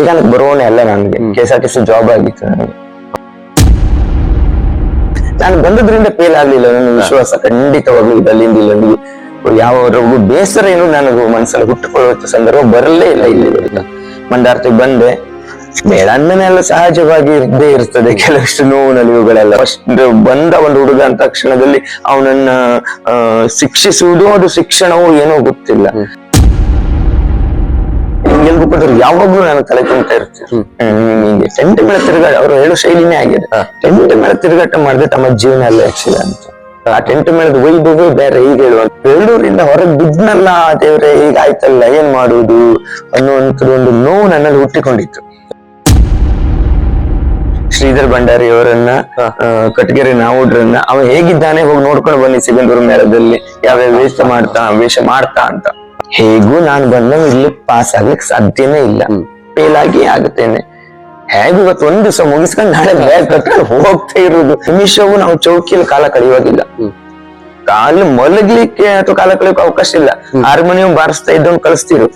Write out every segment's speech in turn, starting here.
ಯಕ್ಷಗಾನಕ್ಕೆ ಬರುವವನೇ ಅಲ್ಲ ನನಗೆ. K S R T C job ಆಗಿತ್ತು ನನಗೆ. ನಾನು ಬಂದದ್ರಿಂದ ಫೇಲ್ ಆಗ್ಲಿಲ್ಲ. ನನ್ನ ವಿಶ್ವಾಸ ಖಂಡಿತವಾಗ್ಲೂ ಅಲ್ಲಿಂದ ಯಾವ ಯಾವವರೆಗೂ ಬೇಸರ ಏನು ನನಗೂ ಮನಸ್ಸಲ್ಲಿ ಹುಟ್ಟುಕೊಳ್ಳುವಂತ ಸಂದರ್ಭ ಬರಲೇ ಇಲ್ಲ ಇಲ್ಲಿ ಮಂದಾರ್ತಿಗೆ ಬಂದೆ. ಬೇಡ ಅಂದನೆಲ್ಲ ಎಲ್ಲ ಸಹಜವಾಗಿ ಇದ್ದೇ ಇರ್ತದೆ. ಕೆಲವಷ್ಟು ನೋವು ನಲಿವುಗಳೆಲ್ಲ. ಫಸ್ಟ್ ಬಂದ ಒಂದು ಹುಡುಗ ಅಂತ ಕ್ಷಣದಲ್ಲಿ ಅವನನ್ನ ಶಿಕ್ಷಿಸುವುದು ಅದು ಶಿಕ್ಷಣವೂ ಏನೋ ಗೊತ್ತಿಲ್ಲ. ಕೊಟ್ಟರು ಯಾವಾಗ್ಲೂ ನಾನು ತಲೆ ತುಂಬ್ತಾ ಇರ್ತೀನಿ ಟೆಂಟ್ ಮೇಲೆ ತಿರುಗಾಟ ಅವರು ಹೇಳೋ ಶೈಲಿನೇ ಆಗಿದೆ. ಟೆಂಟ್ ಮೇಲೆ ತಿರುಗಾಟ ಮಾಡಿದ್ರೆ ತಮ್ಮ ಜೀವನ ಎಲ್ಲ ಯಕ್ಷಿಲ್ಲ ಅಂತ ಆ ಟೆಂಟ್ ಮೇಲೆ ಒಯ್ದು ಬೇರೆ ಈಗ ಹೇಳುವಂತ ಬೆಳ್ಳೂರಿಂದ ಹೊರಗೆ ಬಿದ್ನಲ್ಲ ದೇವ್ರೆ ಈಗ ಆಯ್ತಲ್ಲ ಏನ್ ಮಾಡುವುದು ಅನ್ನುವಂಥದ್ದು ಒಂದು ನೋವು ನನ್ನಲ್ಲಿ ಹುಟ್ಟಿಕೊಂಡಿತ್ತು. ಶ್ರೀಧರ್ ಭಂಡಾರಿ ಅವರನ್ನ ಕಟಗೆರೆ ನಾವುಡ್ರನ್ನ ಅವ ಹೇಗಿದ್ದಾನೆ ಹೋಗಿ ನೋಡ್ಕೊಂಡು ಬನ್ನಿ ಸಿಗಂದೂರು ಮೇಳದಲ್ಲಿ. ಯಾವ್ಯಾವ ವೇಷ ಮಾಡ್ತಾ ವೇಷ ಮಾಡ್ತಾ ಅಂತ. ಹೇಗೂ ನಾನು ಬಂದ ಇಲ್ಲಿ ಪಾಸ್ ಆಗ್ಲಿಕ್ಕೆ ಸಾಧ್ಯನೇ ಇಲ್ಲ. ಫೇಲ್ ಆಗಿ ಆಗುತ್ತೇನೆ. ಹೇಗೂ ಇವತ್ತು ಒಂದ್ ದಿವಸ ಮುಗಿಸ್ಕೊಂಡು ನಾಳೆ ಬ್ಯಾಗ್ ಕಟ್ಕೊಂಡು ಹೋಗ್ತಾ ಇರುದು ನಿಮಿಷವೂ ನಾವು ಚೌಕಿಯಲ್ಲಿ ಕಾಲ ಕಳೆಯುವಾಗಿಲ್ಲ ಕಾಲು ಮಲಗ್ಲಿಕ್ಕೆ ಅಥವಾ ಕಾಲ ಕಳೆಯೋಕೆ ಅವಕಾಶ ಇಲ್ಲ. ಹಾರ್ಮೋನಿಯಂ ಬಾರಿಸ್ತಾ ಇದ್ದವ್ನು ಕಳಿಸ್ತಿರು.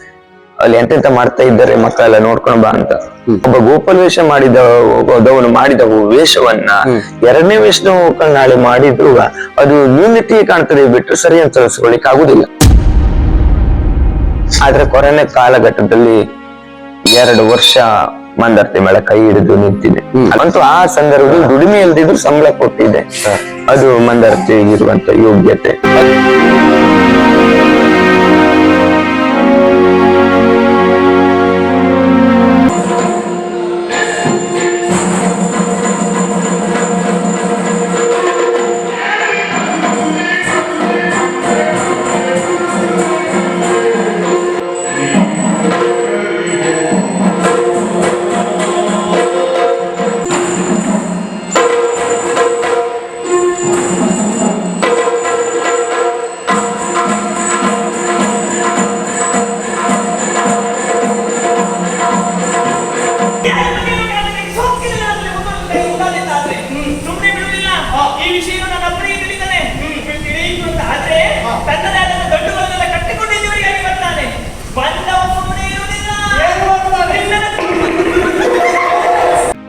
ಅಲ್ಲಿ ಎಂತೆಂತ ಮಾಡ್ತಾ ಇದ್ದಾರೆ ಮಕ್ಕಳೆಲ್ಲ ನೋಡ್ಕೊಂಡು ಬಾ ಅಂತ. ಒಬ್ಬ ಗೋಪಾಲ್ ವೇಷ ಮಾಡಿದ ಅದವನು ಮಾಡಿದ ವೇಷವನ್ನ ಎರಡನೇ ವೇಷದ ಹೋಗ್ಕೊಂಡು ನಾಳೆ ಮಾಡಿದ್ರು. ಅದು ನ್ಯೂನತೆ ಕಾಣ್ತದೆ. ಬಿಟ್ಟರೆ ಸರಿ ಅಂತ ತರಿಸ್ಕೊಳ್ಳಿಕ್ ಆಗುದಿಲ್ಲ ಆದ್ರೆ ಕೊರೋನಾ ಕಾಲಘಟ್ಟದಲ್ಲಿ ಎರಡು ವರ್ಷ ಮಂದರ್ತಿ ಮೇಳ ಕೈ ಹಿಡಿದು ನಿಂತಿದೆ. ಅಂತೂ ಆ ಸಂದರ್ಭದಲ್ಲಿ ದುಡಿಮೆ ಇಲ್ದಿದ್ರು ಸಂಬಳ ಕೊಟ್ಟಿದೆ. ಅದು ಮಂದರ್ತಿ ಇರುವಂತ ಯೋಗ್ಯತೆ.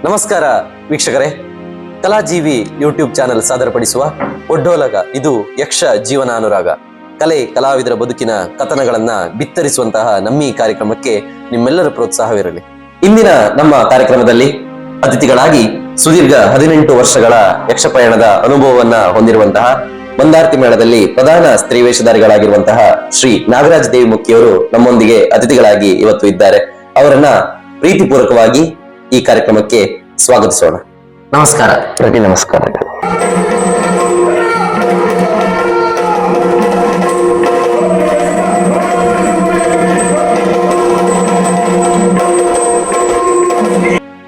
ನಮಸ್ಕಾರ ವೀಕ್ಷಕರೇ. ಕಲಾಜೀವಿ ಯೂಟ್ಯೂಬ್ ಚಾನೆಲ್ ಸಾದರಪಡಿಸುವ ಒಡ್ಡೋಲಗ. ಇದು ಯಕ್ಷ ಜೀವನಾನುರಾಗ. ಕಲೆ, ಕಲಾವಿದರ ಬದುಕಿನ ಕಥನಗಳನ್ನ ಬಿತ್ತರಿಸುವಂತಹ ನಮ್ಮಿ ಕಾರ್ಯಕ್ರಮಕ್ಕೆ ನಿಮ್ಮೆಲ್ಲರ ಪ್ರೋತ್ಸಾಹವಿರಲಿ. ಇಂದಿನ ನಮ್ಮ ಕಾರ್ಯಕ್ರಮದಲ್ಲಿ ಅತಿಥಿಗಳಾಗಿ ಸುದೀರ್ಘ ಹದಿನೆಂಟು ವರ್ಷಗಳ ಯಕ್ಷಪಯಣದ ಅನುಭವವನ್ನ ಹೊಂದಿರುವಂತಹ ಮಂದಾರ್ತಿ ಮೇಳದಲ್ಲಿ ಪ್ರಧಾನ ಸ್ತ್ರೀ ವೇಷಧಾರಿಗಳಾಗಿರುವಂತಹ ಶ್ರೀ ನಾಗರಾಜ್ ದೇವಿ ಮುಖ್ಯವರು ನಮ್ಮೊಂದಿಗೆ ಅತಿಥಿಗಳಾಗಿ ಇವತ್ತು ಇದ್ದಾರೆ. ಅವರನ್ನ ಪ್ರೀತಿಪೂರ್ವಕವಾಗಿ ಈ ಕಾರ್ಯಕ್ರಮಕ್ಕೆ ಸ್ವಾಗತಿಸೋಣ. ನಮಸ್ಕಾರ. ಪ್ರತಿ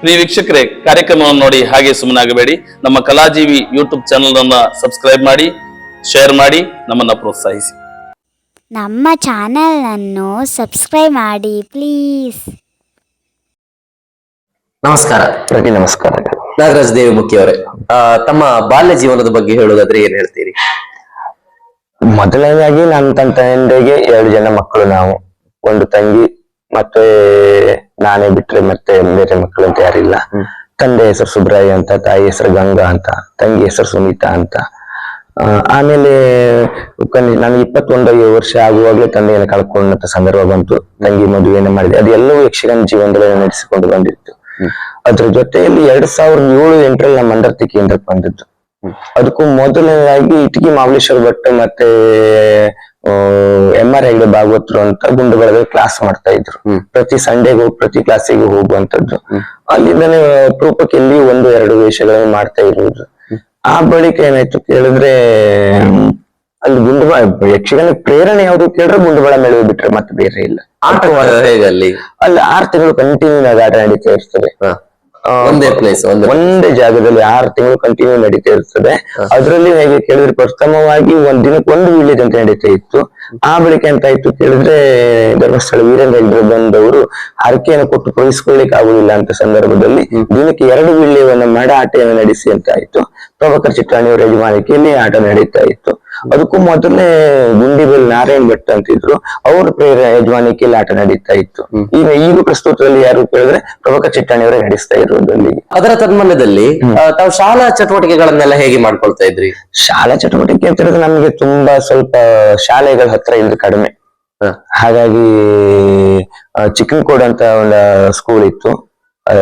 ಪ್ರಿಯ ವೀಕ್ಷಕರೇ ಕಾರ್ಯಕ್ರಮವನ್ನು ನೋಡಿ ಹಾಗೆ ಸುಮ್ಮನಾಗಬೇಡಿ. ನಮ್ಮ ಕಲಾಜೀವಿ ಯೂಟ್ಯೂಬ್ ಚಾನೆಲ್ ಅನ್ನ ಸಬ್ಸ್ಕ್ರೈಬ್ ಮಾಡಿ ಶೇರ್ ಮಾಡಿ ನಮ್ಮನ್ನ ಪ್ರೋತ್ಸಾಹಿಸಿ. ನಮ್ಮ ಚಾನಲನ್ನು ಸಬ್ಸ್ಕ್ರೈಬ್ ಮಾಡಿ ಪ್ಲೀಸ್. ನಮಸ್ಕಾರ. ಪ್ರತಿ ನಮಸ್ಕಾರ. ನಾಗರಾಜ್ ದೇವಿ ಮುಖ್ಯವರೇ ಅವರೇ ಆ, ತಮ್ಮ ಬಾಲ್ಯ ಜೀವನದ ಬಗ್ಗೆ ಹೇಳೋದಾದ್ರೆ ಏನ್ ಹೇಳ್ತೀರಿ? ಮೊದಲನೇದಾಗಿ ನನ್ನ ತನ್ನ ತಂದೆಗೆ ಎರಡು ಜನ ಮಕ್ಕಳು ನಾವು. ಒಂದು ತಂಗಿ ಮತ್ತೆ ನಾನೇ ಬಿಟ್ರೆ ಮತ್ತೆ ಬೇರೆ ಮಕ್ಕಳು ಅಂತ ಯಾರಿಲ್ಲ ತಂದೆ ಹೆಸರು ಸುಬ್ರಾಯ ಅಂತ ತಾಯಿ ಹೆಸರು ಗಂಗಾ ಅಂತ ತಂಗಿ ಹೆಸರು ಸುನೀತಾ ಅಂತ. ಆಮೇಲೆ ನನಗೆ ಇಪ್ಪತ್ತೊಂದು ವರ್ಷ ಆಗುವಾಗಲೇ ತಂದೆಯನ್ನು ಕಳ್ಕೊಂಡಂತ ಸಂದರ್ಭ ಬಂತು. ತಂಗಿ ಮದುವೆಯನ್ನು ಮಾಡಿದೆ. ಅದೆಲ್ಲವೂ ಯಕ್ಷಗಾನ ಜೀವನದಲ್ಲಿ ನಡೆಸಿಕೊಂಡು ಬಂದಿತ್ತು. ಅದ್ರ ಜೊತೆಯಲ್ಲಿ ಎರಡ್ ಸಾವಿರದ ಏಳು ಎಂಟರಲ್ಲಿ ನಮ್ಮ ಮಂದರ್ತಿ ಕೇಂದ್ರಕ್ಕೆ ಬಂದಿದ್ದು. ಅದಕ್ಕೂ ಮೊದಲನೇದಾಗಿ ಇಟಗಿ ಮಹಾಬಲೇಶ್ವರ ಭಟ್ ಮತ್ತೆ ಎಂ ಆರ್ ಹೆಗ್ಡೆ ಭಾಗವತರು ಅಂತ ಗುಂಡುಗಳಲ್ಲಿ ಕ್ಲಾಸ್ ಮಾಡ್ತಾ ಇದ್ರು. ಪ್ರತಿ ಸಂಡೇಗೂ ಪ್ರತಿ ಕ್ಲಾಸಿಗೆ ಹೋಗುವಂತದ್ದು ಅಲ್ಲಿಂದನೇ ಅಪರೂಪಕ್ಕೆ ಇಲ್ಲಿ ಒಂದು ಎರಡು ವೇಷಗಳನ್ನು ಮಾಡ್ತಾ ಇರುವುದು. ಆ ಬಳಿಕ ಏನಾಯ್ತು ಕೇಳಿದ್ರೆ ಅಲ್ಲಿ ಗುಂಡುಬಾಳ ಯಕ್ಷಗಾನ ಪ್ರೇರಣೆ ಯಾವುದು ಕೇಳಿದ್ರೆ ಗುಂಡುಬಾಳ ಮೇಲೆ ಬಿಟ್ರೆ ಮತ್ತೆ ಬೇರೆ ಇಲ್ಲ. ಆಟ ಅಲ್ಲಿ? ಅಲ್ಲಿ ಆರು ತಿಂಗಳು ಕಂಟಿನ್ಯೂ ಆಗಿ ಆಟ ನಡೀತಾ ಇರ್ತದೆ. ಒಂದೇ ಪ್ಲೇಸ್ ಒಂದೇ ಜಾಗದಲ್ಲಿ ಆರು ತಿಂಗಳು ಕಂಟಿನ್ಯೂ ನಡೀತಾ ಇರ್ತದೆ. ಅದರಲ್ಲಿ ಹೇಗೆ ಕೇಳಿದ್ರೆ ಪ್ರಥಮವಾಗಿ ಒಂದ್ ದಿನಕ್ಕೆ ಒಂದು ವಿಲೇಜ್ ಅಂತ ನಡೀತಾ ಇತ್ತು. ಆ ಬಳಿಕ ಎಂತ ಆಯ್ತು ಕೇಳಿದ್ರೆ ಧರ್ಮಸ್ಥಳ ವೀರೇಂದ್ರ ಬಂದವರು ಹರಕೆಯನ್ನು ಕೊಟ್ಟು ಕಳಿಸ್ಕೊಳ್ಳಿಕ್ಕೆ ಆಗುದಿಲ್ಲ ಅಂತ ಸಂದರ್ಭದಲ್ಲಿ ದಿನಕ್ಕೆ ಎರಡು ವಿಳ್ಯವನ್ನು ಮಾಡ ಆಟೆಯನ್ನು ನಡೆಸಿ ಅಂತ ಆಯ್ತು. ಪ್ರಭಾಕರ್ ಚಿಟ್ಟಾಣಿಯವರ ಯಜಮಾನಿಕೆಯಲ್ಲಿ ಆಟ ನಡೀತಾ ಇತ್ತು. ಅದಕ್ಕೂ ಮೊದಲೇ ಗುಂಡಿಬೆಲ್ ನಾರಾಯಣ್ ಭಟ್ ಅಂತಿದ್ರು. ಅವ್ರ ಪ್ರೇರ ಯಜಮಾನಿಕೆಯಲ್ಲಿ ಆಟ ನಡೀತಾ ಇತ್ತು. ಈಗ ಈಗ ಪ್ರಸ್ತುತದಲ್ಲಿ ಯಾರು ಕೇಳಿದ್ರೆ ಪ್ರಭಾಕರ್ ಚಿಟ್ಟಾಣಿಯವರೇ ನಡೆಸ್ತಾ ಇರೋದು ಅಲ್ಲಿಗೆ ಅದರ ತನ್ಮೂಲದಲ್ಲಿ ಆ, ತಾವು ಶಾಲಾ ಚಟುವಟಿಕೆಗಳನ್ನೆಲ್ಲ ಹೇಗೆ ಮಾಡ್ಕೊಳ್ತಾ ಇದ್ರಿ? ಶಾಲಾ ಚಟುವಟಿಕೆ ಅಂತ ಹೇಳಿದ್ರೆ ನಮ್ಗೆ ತುಂಬಾ ಸ್ವಲ್ಪ ಶಾಲೆಗಳ ಹತ್ರ ಇದ್ದು ಕಡಿಮೆ. ಹಾಗಾಗಿ ಚಿಕ್ಕನ್ ಕೋಡ್ ಅಂತ ಒಂದು ಸ್ಕೂಲ್ ಇತ್ತು.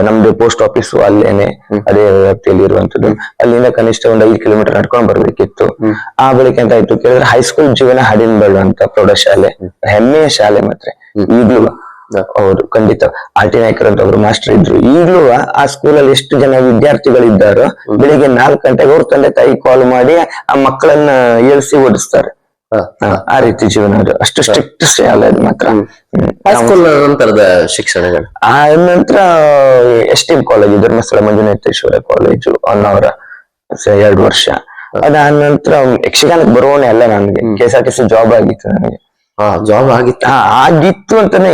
ನಮ್ದು ಪೋಸ್ಟ್ ಆಫೀಸ್ ಅಲ್ಲೇನೆ ಅದೇ ವ್ಯಾಪ್ತಿಯಲ್ಲಿ ಇರುವಂತದ್ದು ಅಲ್ಲಿಂದ ಕನಿಷ್ಠ ಒಂದು ಐದು ಕಿಲೋಮೀಟರ್ ನಡ್ಕೊಂಡು ಬರ್ಬೇಕಿತ್ತು. ಆ ಬಳಿಕ ಅಂತ ಆಯ್ತು ಕೇಳಿದ್ರೆ ಹೈಸ್ಕೂಲ್ ಜೀವನ ಹಡಿನ್ಬಳ್ಳು ಅಂತ ಪ್ರೌಢಶಾಲೆ ಹೆಮ್ಮೆಯ ಶಾಲೆ ಮಾತ್ರ. ಈಗ್ಲೂ ಹೌದು ಖಂಡಿತ. ಆರ್ ಟಿ ನಾಯ್ಕರ್ ಅಂತ ಒಬ್ರು ಮಾಸ್ಟರ್ ಇದ್ರು. ಈಗ್ಲೂ ಆ ಸ್ಕೂಲಲ್ಲಿ ಎಷ್ಟು ಜನ ವಿದ್ಯಾರ್ಥಿಗಳಿದ್ದಾರೋ ಬೆಳಿಗ್ಗೆ ನಾಲ್ಕು ಗಂಟೆಗೆ ಅವ್ರ ತಂದೆ ತಾಯಿ ಕಾಲ್ ಮಾಡಿ ಆ ಮಕ್ಕಳನ್ನ ಏಳ್ಸಿ ಓದಿಸ್ತಾರೆ. ಹ, ಆ ರೀತಿ ಜೀವನ ಅದು. ಅಷ್ಟು ಸ್ಟ್ರಿಕ್ಟ್ ಅದು ಮಾತ್ರ. ಹೈಸ್ಕೂಲ್ ನಂತರದ ಶಿಕ್ಷಣಗಳು? ಆ ನಂತರ S T college Dharmasthala Manjunatheshwara college ಅನ್ನವರ ಎರಡು ವರ್ಷ. ಅದಾದ ನಂತರ ಯಕ್ಷಗಾನಕ್ಕೆ ಬರೋಣ ಅಲ್ಲ ನನಗೆ K S R T C job ಆಗಿತ್ತು ನನಗೆ ಜಾಬ್ ಆಗಿತ್ತು? ಆಗಿತ್ತು ಅಂತಾನೆ.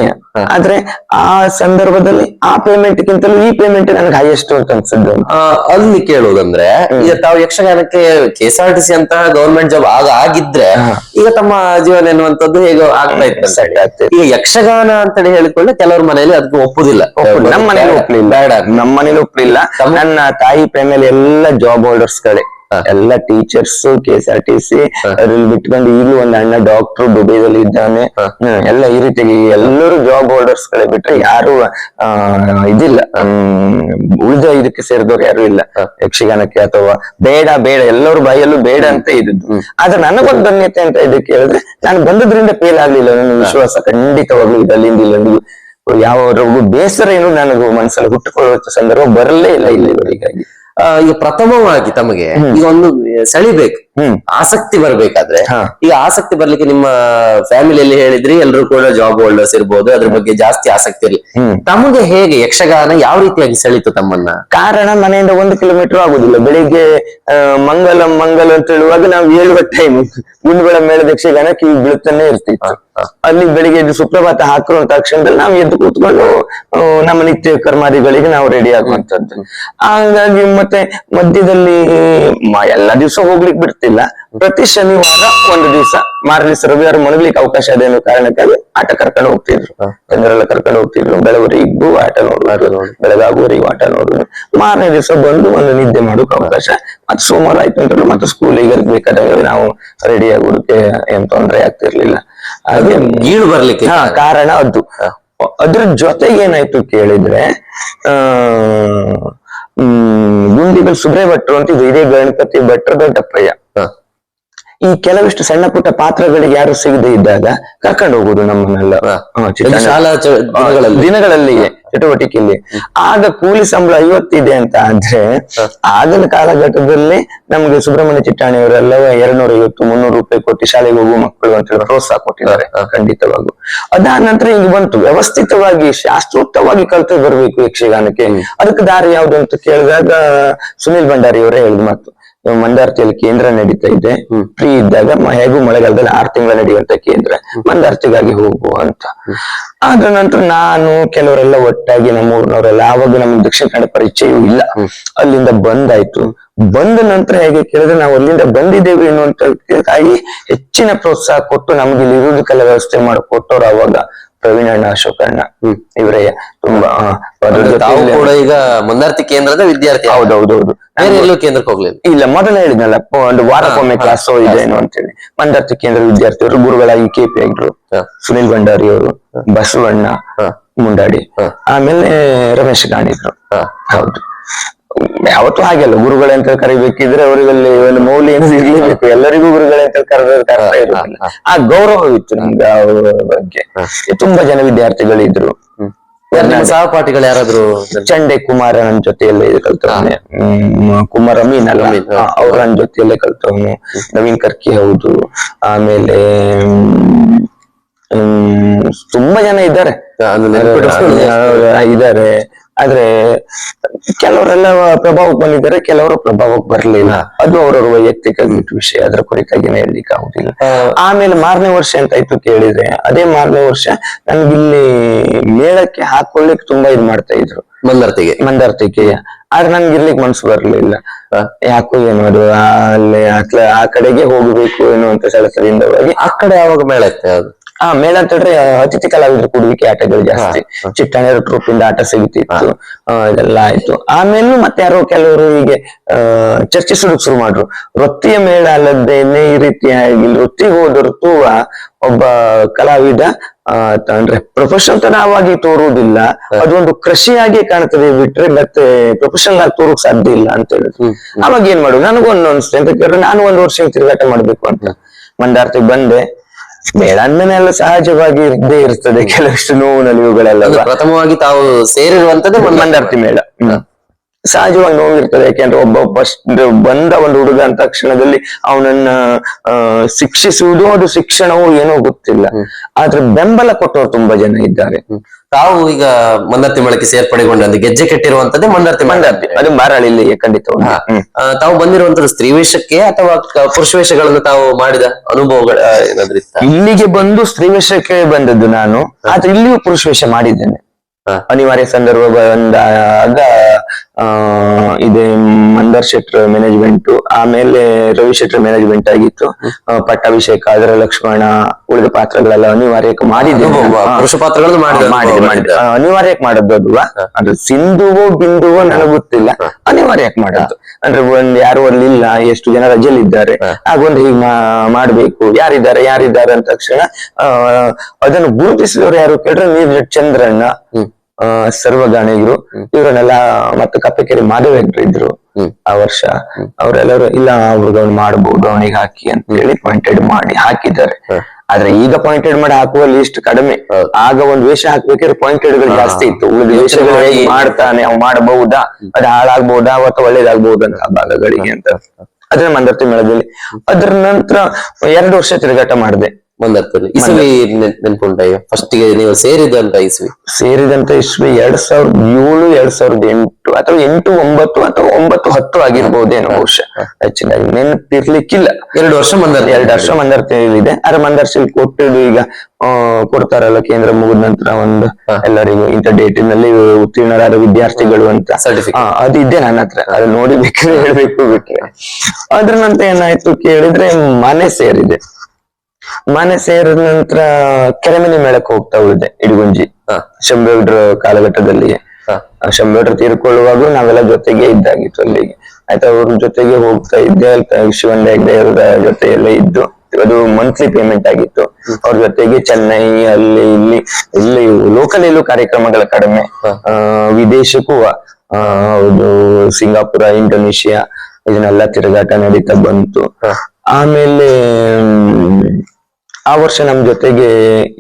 ಆದ್ರೆ ಆ ಸಂದರ್ಭದಲ್ಲಿ ಆ ಪೇಮೆಂಟ್ ಗಿಂತಲೂ ಈ ಪೇಮೆಂಟ್ ನನಗೆ ಹೈಯೆಸ್ಟ್ ಅಂತ ಅನ್ಸಿದ್ದು ಆ, ಅಲ್ಲಿ ಕೇಳೋದಂದ್ರೆ ಈಗ ತಾವು ಯಕ್ಷಗಾನಕ್ಕೆ K S R T C ಅಂತ ಗವರ್ಮೆಂಟ್ ಜಾಬ್ ಆಗ ಆಗಿದ್ರೆ ಈಗ ತಮ್ಮ ಜೀವನ ಎನ್ನುವಂಥದ್ದು ಹೇಗೆ ಆಗ್ತಾ ಇತ್ತು. ಈಗ ಯಕ್ಷಗಾನ ಅಂತ ಹೇಳಿಕೊಳ್ಳಿ ಕೆಲವ್ರ ಮನೆಯಲ್ಲಿ ಅದಕ್ಕೆ ಒಪ್ಪುದಿಲ್ಲ. ನಮ್ಮ ಮನೇಲಿ ಒಪ್ಪಲಿಲ್ಲ ಬೇಡ. ನಮ್ಮ ಮನೇಲಿ ಒಪ್ಪಲಿಲ್ಲ. ನನ್ನ ತಾಯಿ ಫ್ಯಾಮಿಲಿ ಎಲ್ಲ ಜಾಬ್ ಹೋಲ್ಡರ್ಸ್ ಗಳೇ. ಎಲ್ಲ teachers K S R T C ಅದ್ರಲ್ಲಿ ಬಿಟ್ಕೊಂಡು ಈಗಲೂ ಒಂದ್ ಅಣ್ಣ ಡಾಕ್ಟರ್ ದುಬೈದಲ್ಲಿ ಇದ್ದಾನೆ. ಎಲ್ಲ ಈ ರೀತಿ ಎಲ್ಲರೂ ಜಾಬ್ ಹೋಲ್ಡರ್ಸ್ ಗಳೇ ಬಿಟ್ರೆ ಯಾರು ಆ, ಇದಿಲ್ಲ. ಹ್ಮ್, ಉಳಿದ ಇದಕ್ಕೆ ಸೇರಿದವ್ರು ಯಾರು ಇಲ್ಲ. ಯಕ್ಷಗಾನಕ್ಕೆ ಅಥವಾ ಬೇಡ ಬೇಡ ಎಲ್ಲರೂ ಬಾಯಲ್ಲೂ ಬೇಡ ಅಂತ ಇದ್ದು ಆದ್ರೆ ನನಗೊಂದು ಧನ್ಯತೆ ಅಂತ ಇದಕ್ಕೆ ಹೇಳಿದ್ರೆ ನಾನು ಬಂದದ್ರಿಂದ ಫೇಲ್ ಆಗ್ಲಿಲ್ಲ. ನನ್ನ ವಿಶ್ವಾಸ ಖಂಡಿತವಾಗ್ಲೂ ಇದು ಅಲ್ಲಿಂದ ಇಲ್ಲಿಂದ ಯಾವ ಬೇಸರ ಏನು ನನಗೂ ಮನಸ್ಸಲ್ಲಿ ಹುಟ್ಟುಕೊಳ್ಳುವಂತ ಸಂದರ್ಭ ಬರಲೇ ಇಲ್ಲ ಇಲ್ಲಿವರೆಗಾಗಿ. ಈಗ ಪ್ರಥಮವಾಗಿ ತಮಗೆ ಈಗ ಒಂದು ಸೆಳಿಬೇಕು. ಹ್ಮ್. ಆಸಕ್ತಿ ಬರ್ಬೇಕಾದ್ರೆ. ಈಗ ಆಸಕ್ತಿ ಬರ್ಲಿಕ್ಕೆ ನಿಮ್ಮ ಫ್ಯಾಮಿಲಿಯಲ್ಲಿ ಹೇಳಿದ್ರಿ ಎಲ್ಲರೂ ಕೂಡ ಜಾಬ್ ಹೋಲ್ಡರ್ಸ್ ಇರ್ಬೋದು ಅದ್ರ ಬಗ್ಗೆ ಜಾಸ್ತಿ ಆಸಕ್ತಿ ಇರಲಿ. ತಮಗೆ ಹೇಗೆ ಯಕ್ಷಗಾನ ಯಾವ ರೀತಿಯಾಗಿ ಸೆಳಿತು ತಮ್ಮನ್ನ? ಕಾರಣ ಮನೆಯಿಂದ ಒಂದು ಕಿಲೋಮೀಟರ್ ಆಗುದಿಲ್ಲ. ಬೆಳಿಗ್ಗೆ ಮಂಗಲ ಮಂಗಲ ಅಂತ ಹೇಳುವಾಗ ನಾವು ಹೇಳುವ ಟೈಮ್ ಮುಂದ್ಗಳ ಮೇಳದ ಯಕ್ಷಗಾನ ಕಿವಿ ಬೀಳುತ್ತಾನೆ ಇರ್ತಿತ್ತು ಅಲ್ಲಿ ಬೆಳಿಗ್ಗೆ ಎದ್ದು ಸುಪ್ರಭಾತ ಹಾಕಿರುವಂತ ಕ್ಷಣದಲ್ಲಿ ನಾವು ಎದ್ದು ಕೂತ್ಕೊಂಡು ನಮ್ಮ ನಿತ್ಯ ಕರ್ಮಾದಿಗಳಿಗೆ ನಾವು ರೆಡಿ ಆಗುವಂತದ್ದು ಹಾಗಾಗಿ ಮತ್ತೆ ಮಧ್ಯದಲ್ಲಿ ಎಲ್ಲಾ ದಿವಸ ಹೋಗ್ಲಿಕ್ಕೆ ಬಿಡ್ತಿಲ್ಲ. ಪ್ರತಿ ಶನಿವಾರ ಒಂದು ದಿವಸ ಮಾರನೇ ರವಿವಾರ ಮಲಗ್ಲಿಕ್ಕೆ ಅವಕಾಶ ಇದೆ ಅನ್ನೋ ಕಾರಣಕ್ಕಾಗಿ ಆಟ ಕರ್ಕೊಂಡು ಹೋಗ್ತಿದ್ರು. ಜನರೆಲ್ಲ ಕರ್ಕೊಂಡು ಹೋಗ್ತಿದ್ರು. ಬೆಳವರಿಗೂ ಆಟ ನೋಡುವುದು ಬೆಳಗಾಗುವರಿಗೂ ಆಟ ನೋಡುದು ಮಾರನೇ ದಿವಸ ಬಂದು ಒಂದು ನಿದ್ದೆ ಮಾಡೋಕೆ ಅವಕಾಶ. ಮತ್ತೆ ಸೋಮವಾರ ಆಯ್ತು ಅಂತ ಮತ್ತೆ ಸ್ಕೂಲಿಗೆ ಬೇಕಾದಾಗ ನಾವು ರೆಡಿ ಆಗೋದಕ್ಕೆ ಏನ್ ತೊಂದರೆ ಆಗ್ತಿರ್ಲಿಲ್ಲ. ಹಾಗೆ ಗೀಳು ಬರ್ಲಿಕ್ಕೆ ಹಾ ಕಾರಣ. ಅದು. ಅದ್ರ ಜೊತೆಗೆ ಏನಾಯ್ತು ಕೇಳಿದ್ರೆ ಆ ಹ್ಮ್ ಗುಂಡಿಗಲ್ ಸುಬ್ರೇ ಭಟ್ರು ಅಂತ ಇದು ಇದೇ ಗಣಪತಿ ಭಟ್ರ ದೊಡ್ಡಪ್ಪಯ್ಯ ಹ. ಈ ಕೆಲವಿಷ್ಟು ಸಣ್ಣ ಪುಟ್ಟ ಪಾತ್ರಗಳಿಗೆ ಯಾರು ಸಿಗದೆ ಇದ್ದಾಗ ಕರ್ಕೊಂಡು ಹೋಗುದು ನಮ್ಮನ್ನೆಲ್ಲ. ಶಾಲಾ ದಿನಗಳಲ್ಲಿ. ದಿನಗಳಲ್ಲಿಯೇ ಚಟುವಟಿಕೆಯಲ್ಲಿ. ಆಗ ಕೂಲಿ ಸಂಬಳ ಐವತ್ತಿದೆ ಅಂತ ಆದ್ರೆ ಆಗಿನ ಕಾಲಘಟ್ಟದಲ್ಲಿ ನಮ್ಗೆ ಸುಬ್ರಹ್ಮಣ್ಯ ಚಿಟ್ಟಾಣಿಯವರೆಲ್ಲ ಎರಡ್ನೂರ ಐವತ್ತು ಮುನ್ನೂರು ರೂಪಾಯಿ ಕೊಟ್ಟು ಶಾಲೆಗೆ ಹೋಗುವ ಮಕ್ಕಳು ಅಂತ ಹೇಳಿ ಪ್ರೋತ್ಸಾಹ ಕೊಟ್ಟಿದ್ದಾರೆ ಖಂಡಿತವಾಗೂ. ಅದಾದ ನಂತರ ಈಗ ಬಂತು. ವ್ಯವಸ್ಥಿತವಾಗಿ ಶಾಸ್ತ್ರೋಕ್ತವಾಗಿ ಕಲ್ತು ಬರಬೇಕು ಯಕ್ಷಗಾನಕ್ಕೆ. ಅದಕ್ಕೆ ದಾರಿ ಯಾವ್ದು ಅಂತ ಕೇಳಿದಾಗ ಸುನಿಲ್ ಭಂಡಾರಿ ಅವರೇ ಹೇಳಿದ ಮಾತು. ಮಂದಾರ್ತಿಯಲ್ಲಿ ಕೇಂದ್ರ ನಡೀತಾ ಇದೆ. ಫ್ರೀ ಇದ್ದಾಗ ಹೇಗೂ ಮಳೆಗಾಲದಲ್ಲಿ ಆರು ತಿಂಗಳ ನಡೆಯುವಂತ ಕೇಂದ್ರ. ಮಂದಾರ್ತಿಗಾಗಿ ಹೋಗು ಅಂತ. ಅದ್ರ ನಂತರ ನಾನು ಕೆಲವರೆಲ್ಲ ಒಟ್ಟಾಗಿ ನಮ್ಮ ಊರಿನವರೆಲ್ಲ ಆವಾಗ ನಮ್ಗೆ ದಕ್ಷಿಣ ಕನ್ನಡ ಪರಿಚಯವೂ ಇಲ್ಲ. ಅಲ್ಲಿಂದ ಬಂದಾಯ್ತು. ಬಂದ ನಂತರ ಹೇಗೆ ಕೇಳಿದ್ರೆ ನಾವು ಅಲ್ಲಿಂದ ಬಂದಿದ್ದೇವೆ ಅನ್ನುವಂಥದ್ದಕ್ಕಾಗಿ ಹೆಚ್ಚಿನ ಪ್ರೋತ್ಸಾಹ ಕೊಟ್ಟು ನಮ್ಗೆ ಇಲ್ಲಿ ಇರುವುದಕ್ಕೆಲ್ಲ ವ್ಯವಸ್ಥೆ ಮಾಡಿಕೊಟ್ಟವ್ರು ಅವಾಗ ಪ್ರವೀಣಣ್ಣ ಅಶೋಕಣ್ಣ ಇವರೇ ತುಂಬಾ ಆ, ಅದ್ರ ತಾವು ಜೊತೆಯಲ್ಲಿ- ಕೂಡ ಈಗ ಮಂದಾರ್ತಿ ಕೇಂದ್ರದ ವಿದ್ಯಾರ್ಥಿ ಹೌದೌದೌದು. ಬೇರೆ ಎಲ್ಲೂ ಕೇಂದ್ರಕ್ಕೆ ಹೋಗ್ಲಿಲ್ಲ. ಇಲ್ಲ ಮೊದಲೇ ಹೇಳಿದ್ನಲ್ಲ ಪ- ಒಂದು ವಾರಕ್ಕೊಮ್ಮೆ ಹಾ, ಕ್ಲಾಸ್ ಇದೇನು ಅಂತೇಳಿ ಮಂದಾರ್ತಿ ಕೇಂದ್ರ ವಿದ್ಯಾರ್ಥಿಯವರು ಗುರುಗಳಾಗಿ ಕೆ ಪಿ ಆಗಿದ್ರು ಹಾ. ಸುನಿಲ್ ಭಂಡಾರಿ ಅವರು ಬಸವಣ್ಣ ಹ. ಮುಂಡಾಡಿ ಹ. ಆಮೇಲೆ ರಮೇಶ್ ಗಾಣಿದ್ರು ಹಾ. ಹೌದು. ಯಾವತ್ತೂ ಹಾಗೆಲ್ಲ ಗುರುಗಳಂತ ಕರಿಬೇಕಿದ್ರೆ ಅವರಿಗಲ್ಲಿ ಒಂದು ಮೌಲ್ಯ ಏನು ಇರ್ಲೇಬೇಕು ಎಲ್ಲರಿಗೂ ಗುರುಗಳಂತ ಕರೆದ ಅರ್ಥ ಇರೋದಿಲ್ಲ ಆ ಗೌರವವಿತ್ತು ನಮ್ಗೆ ಅವ್ರ ಬಗ್ಗೆ. ತುಂಬಾ ಜನ ವಿದ್ಯಾರ್ಥಿಗಳಿದ್ರು. ಸಹಪಾಠಿಗಳು ಯಾರಾದ್ರು ಚಂಡೆ ಕುಮಾರ ನನ್ನ ಜೊತೆಯಲ್ಲೇ ಕಲ್ತವನೆ. ಹ್ಮ್ ಕುಮಾರ ಅಮೀನ್ ಅಲ್ಲ. ಅವ್ರ ನನ್ನ ಜೊತೆಯಲ್ಲೇ ಕಲ್ತವನು. ನವೀನ್ ಕರ್ಕಿ ಹೌದು. ಆಮೇಲೆ ತುಂಬಾ ಜನ ಇದ್ದಾರೆ. ಇದಾರೆ ಇದ್ದಾರೆ. ಆದ್ರೆ ಕೆಲವರೆಲ್ಲ ಪ್ರಭಾವಕ್ಕೆ ಬಂದಿದ್ದಾರೆ ಕೆಲವರು ಪ್ರಭಾವಕ್ಕೆ ಬರಲಿಲ್ಲ. ಅದು ಅವರವ್ರ ವೈಯಕ್ತಿಕ ವಿಷಯ ಅದರ ಕುರಿತಾಗಿ ಹೇಳಲಿಕ್ಕೆ ಆಗುದಿಲ್ಲ. ಆಮೇಲೆ ಮಾರನೇ ವರ್ಷ ಅಂತ ಇತ್ತು ಕೇಳಿದ್ರೆ ಅದೇ ಮಾರನೇ ವರ್ಷ ನನ್ಗಿಲ್ಲಿ ಮೇಳಕ್ಕೆ ಹಾಕೊಳ್ಳಿಕ್ ತುಂಬಾ ಇದು ಮಾಡ್ತಾ ಇದ್ರು. ಮಂದಾರ್ತಿಗೆ. ಮಂದಾರ್ತಿಕೆಯ ಆದ್ರೆ ನನ್ಗೆ ಇರ್ಲಿಕ್ಕೆ ಮನ್ಸು ಬರ್ಲಿಲ್ಲ. ಯಾಕೋ ಏನು ಅದು ಅಲ್ಲಿ ಆ ಕಡೆಗೆ ಹೋಗ್ಬೇಕು ಎನ್ನುವಂತ ಸೆಳೆತದಿಂದವಾಗಿ ಆ ಕಡೆ ಯಾವಾಗ ಮೇಳ ಇತ್ತು ಯಾವ್ದು? ಆ ಮೇಳ ಅಂತ ಹೇಳಿದ್ರೆ ಅತಿಥಿ ಕಲಾವಿದರು ಕೂಡಲಿಕ್ಕೆ ಆಟಗಳು ಜಾಸ್ತಿ. ಚಿಟ್ಟಣಿಯರ ಟ್ರೂಪ್ ಇಂದ ಆಟ ಸಿಗುತ್ತಿತ್ತು ಇದೆಲ್ಲ ಆಯ್ತು. ಆಮೇಲೂ ಮತ್ತೆ ಯಾರೋ ಕೆಲವರು ಹೀಗೆ ಚರ್ಚೆ ಚರ್ಚಿಸೋದಕ್ಕೆ ಶುರು ಮಾಡ್ರು. ವೃತ್ತಿಯ ಮೇಳ ಅಲ್ಲದೇನೆ ಈ ರೀತಿಯಾಗಿ ವೃತ್ತಿ ಹೋದೊರ್ತು ಒಬ್ಬ ಕಲಾವಿದ ಅಂದ್ರೆ ಪ್ರೊಫೆಷನಲ್ ತನವಾಗಿ ತೋರುವುದಿಲ್ಲ. ಅದೊಂದು ಕೃಷಿಯಾಗಿ ಕಾಣ್ತದೆ ಬಿಟ್ರೆ ಮತ್ತೆ ಪ್ರೊಫೆಷನಲ್ ಆಗಿ ತೋರಕ್ ಸಾಧ್ಯ ಇಲ್ಲ ಅಂತ ಹೇಳಿದ್ರು. ಅವಾಗ ಏನ್ ಮಾಡುದು? ನನಗೊಂದು ಅನ್ಸುತ್ತೆ ಅಂತ ಕೇಳಿದ್ರೆ ನಾನು ಒಂದು ವರ್ಷ ತಿರುಗಾಟ ಮಾಡ್ಬೇಕು ಅಂತ. ಮಂದಾರ್ತಿ ಬಂದೆ. ಎಲ್ಲ ಸಹಜವಾಗಿ ಇದ್ದೇ ಇರ್ತದೆ ಕೆಲವಷ್ಟು ನೋವು ನಲಿವುಗಳೆಲ್ಲ ಪ್ರಥಮವಾಗಿ ತಾವು ಸೇರಿರುವಂತದ್ದು ಮಂದಾರ್ತಿ ಮೇಳ. ಸಹಜವಾಗಿ ನೋವು ಇರ್ತದೆ ಯಾಕೆಂದ್ರೆ ಒಬ್ಬ ಫಸ್ಟ್ ಬಂದ ಒಂದು ಹುಡುಗ ಅಂತ ಕ್ಷಣದಲ್ಲಿ ಅವನನ್ನ ಶಿಕ್ಷಿಸುವುದು ಅದು ಶಿಕ್ಷಣವೋ ಏನೋ ಗೊತ್ತಿಲ್ಲ. ಆದ್ರೆ ಬೆಂಬಲ ಕೊಟ್ಟವರು ತುಂಬಾ ಜನ ಇದ್ದಾರೆ. ತಾವು ಈಗ ಮಂದಾರ್ತಿ ಮಳಕ್ಕೆ ಸೇರ್ಪಡೆಗೊಂಡ ಒಂದು ಗೆಜ್ಜೆ ಕೆಟ್ಟಿರುವಂತದ್ದೇ ಮಂದಾರ್ತಿ ಮೇಳ. ಮಂದಾರ್ತಿ ಅದು ಮಾರಾಳಿಲಿ ಖಂಡಿತ ತಾವು ಬಂದಿರುವಂತದ್ದು ಸ್ತ್ರೀ ವೇಷಕ್ಕೆ ಅಥವಾ ಪುರುಷ ವೇಷಗಳನ್ನು ತಾವು ಮಾಡಿದ ಅನುಭವಗಳ ಏನಾದ್ರೂ ಇಲ್ಲಿಗೆ ಬಂದು ಸ್ತ್ರೀ ವೇಷಕ್ಕೆ ಬಂದದ್ದು ನಾನು ಆದ್ರೆ ಇಲ್ಲಿಯೂ ಪುರುಷ ವೇಷ ಮಾಡಿದ್ದೇನೆ. ಅನಿವಾರ್ಯ ಸಂದರ್ಭ ಬಂದಾಗ ಆ ಇದೆ ಮಂದರ್ ಶೆಟ್ರ್ ಮ್ಯಾನೇಜ್ಮೆಂಟ್ ಆಮೇಲೆ ರವಿ ಶೆಟ್ರ್ ಮ್ಯಾನೇಜ್ಮೆಂಟ್ ಆಗಿತ್ತು. ಪಟ್ಟಾಭಿಷೇಕ ಅದರ ಲಕ್ಷ್ಮಣ ಉಳಿದ ಪಾತ್ರಗಳೆಲ್ಲ ಅನಿವಾರ್ಯಕ್ಕೆ ಮಾಡಿದ್ರು ಪಾತ್ರಗಳನ್ನು ಮಾಡಿದ್ದೆ ಅದು. ಅದು ಸಿಂಧುವೋ ಬಿಂದುವೋ ನನಗೆ ಗೊತ್ತಿಲ್ಲ. ಅನಿವಾರ್ಯಕ್ಕೆ ಮಾಡದ್ದು ಅಂದ್ರೆ ಒಂದ್ ಯಾರು ಅಲ್ಲಿ ಇಲ್ಲ ಎಷ್ಟು ಜನ ರಜೆಯಲ್ಲಿದ್ದಾರೆ. ಹಾಗೊಂದು ಹೀಗ್ ಮಾಡ್ಬೇಕು. ಯಾರಿದ್ದಾರೆ ಯಾರಿದ್ದಾರೆ ಅಂತ ತಕ್ಷಣ ಅದನ್ನು ಗುರುತಿಸಿದವರು ಯಾರು ಕೇಳಿದ್ರೆ ನೀರ್ ಚಂದ್ರಣ್ಣ. ಆ ಸರ್ವಗಾಣಿಗರು ಇವರನ್ನೆಲ್ಲ ಮತ್ತೆ ಕಪ್ಪೆಕೆರೆ ಮಾಧವ ಇದ್ರು ಆ ವರ್ಷ. ಅವರೆಲ್ಲರೂ ಇಲ್ಲ ಅವ್ರಿಗೆ ಅವ್ನು ಮಾಡಬಹುದು ಅವನಿಗೆ ಹಾಕಿ ಅಂತ ಹೇಳಿ ಪಾಯಿಂಟೆಡ್ ಮಾಡಿ ಹಾಕಿದ್ದಾರೆ. ಆದ್ರೆ ಈಗ ಪಾಯಿಂಟೆಡ್ ಮಾಡಿ ಹಾಕುವ ಲಿಸ್ಟ್ ಕಡಿಮೆ. ಆಗ ಒಂದು ವೇಷ ಹಾಕ್ಬೇಕಾದ್ರೆ ಪಾಯಿಂಟೆಡ್ಗಳು ಜಾಸ್ತಿ ಇತ್ತು. ಉಳಿದ ವೇಷಗಳು ಹೇಗೆ ಮಾಡ್ತಾನೆ ಅವ್ ಮಾಡಬಹುದಾ? ಅದು ಹಾಳಾಗ್ಬಹುದಾ ಅಥವಾ ಒಳ್ಳೇದಾಗ್ಬಹುದು ಅಂತ ಆ ಭಾಗಗಳಿಗೆ ಅಂತ. ಅದ್ರ ಮಂದರ್ತಿ ಮೇಳದಲ್ಲಿ ಅದ್ರ ನಂತರ ಎರಡು ವರ್ಷ ತಿರುಗಾಟ ಮಾಡಿದೆ. ಮಂದರ್ತಿಯಲ್ಲಿ ಇಸ್ವಿ ನೆನ್- ನೆನ್ಪುಂಟ ಈಗ? ಫಸ್ಟ್ಗೆ ನೀವು ಸೇರಿದಂತ ಇಸ್ವಿ. ಸೇರಿದಂತ ಇಸ್ವಿ ಎರಡ್ ಸಾವಿರದ ಏಳು ಎರಡ್ ಸಾವಿರದ ಎಂಟು ಅಥವಾ ಎಂಟು ಒಂಬತ್ತು ಅಥವಾ ಒಂಬತ್ತು ಹತ್ತು ಆಗಿರ್ಬೋದೇನೋ ಬಹುಶಃ. ಹೆಚ್ಚಿನಾಗಿ ನೆನಪಿರ್ಲಿಕ್ಕಿಲ್ಲ. ಎರಡು ವರ್ಷ ಮಂದರ್ ಎರಡು ವರ್ಷ ಮಂದರ್ತಿಯಲ್ಲಿದೆ ಆದ್ರೆ ಮಂದರ್ತಿಯಲ್ಲಿ ಕೊಟ್ಟಿದ್ದು ಈಗ ಆ, ಕೊಡ್ತಾರಲ್ಲ ಕೇಂದ್ರ ಮುಗಿದ ನಂತರ ಒಂದು ಎಲ್ಲರಿಗೂ ಇಂಥ ಡೇಟ್ನಲ್ಲಿ ಉತ್ತೀರ್ಣರಾದ ವಿದ್ಯಾರ್ಥಿಗಳು ಅಂತ. ಸರ್ಟಿಫಿಕೇಟ್ ಅದು ಇದೆ ನನ್ನ ಹತ್ರ. ಅದು ನೋಡಿ ಬೇಕಾದ್ರೆ ಹೇಳ್ಬೇಕು ಬಿಟ್ರೆ. ಅದ್ರ ನಂತರ ಏನಾಯ್ತು ಕೇಳಿದ್ರೆ ಮನೆ ಸೇರಿದೆ. ಮನೆ ಸೇರಿದ ನಂತರ ಕೆರೆಮನೆ ಮೇಳಕ್ಕೆ ಹೋಗ್ತಾ ಉಳಿದೆ ಇಡಗುಂಜಿ. ಶಂಭೇಗೌಡ್ರ ಕಾಲಘಟ್ಟದಲ್ಲಿ. ಶಂಭೇಗೌಡ್ರ ತೀರ್ಕೊಳ್ಳುವಾಗ ನಾವೆಲ್ಲ ಜೊತೆಗೆ ಇದ್ದಾಗಿತ್ತು ಅಲ್ಲಿಗೆ. ಆಯ್ತಾ ಅವ್ರ ಜೊತೆಗೆ ಹೋಗ್ತಾ ಇದ್ದೆ ಶಿವನ್ ಹೆಗ್ಡೆ ಅವರ ಜೊತೆ ಎಲ್ಲ ಇದ್ದು ಅದು ಮಂತ್ಲಿ ಪೇಮೆಂಟ್ ಆಗಿತ್ತು. ಅವ್ರ ಜೊತೆಗೆ ಚೆನ್ನೈ ಅಲ್ಲಿ ಇಲ್ಲಿ ಇಲ್ಲಿ ಲೋಕಲ್ ಎಲ್ಲೂ ಕಾರ್ಯಕ್ರಮಗಳ ಕಡಿಮೆ. ಆ, ವಿದೇಶಕ್ಕೂ ಆ, ಹೌದು ಸಿಂಗಾಪುರ ಇಂಡೋನೇಷಿಯಾ ಇದನ್ನೆಲ್ಲ ತಿರುಗಾಟ ನಡೀತಾ ಬಂತು. ಆಮೇಲೆ ಆ ವರ್ಷ ನಮ್ ಜೊತೆಗೆ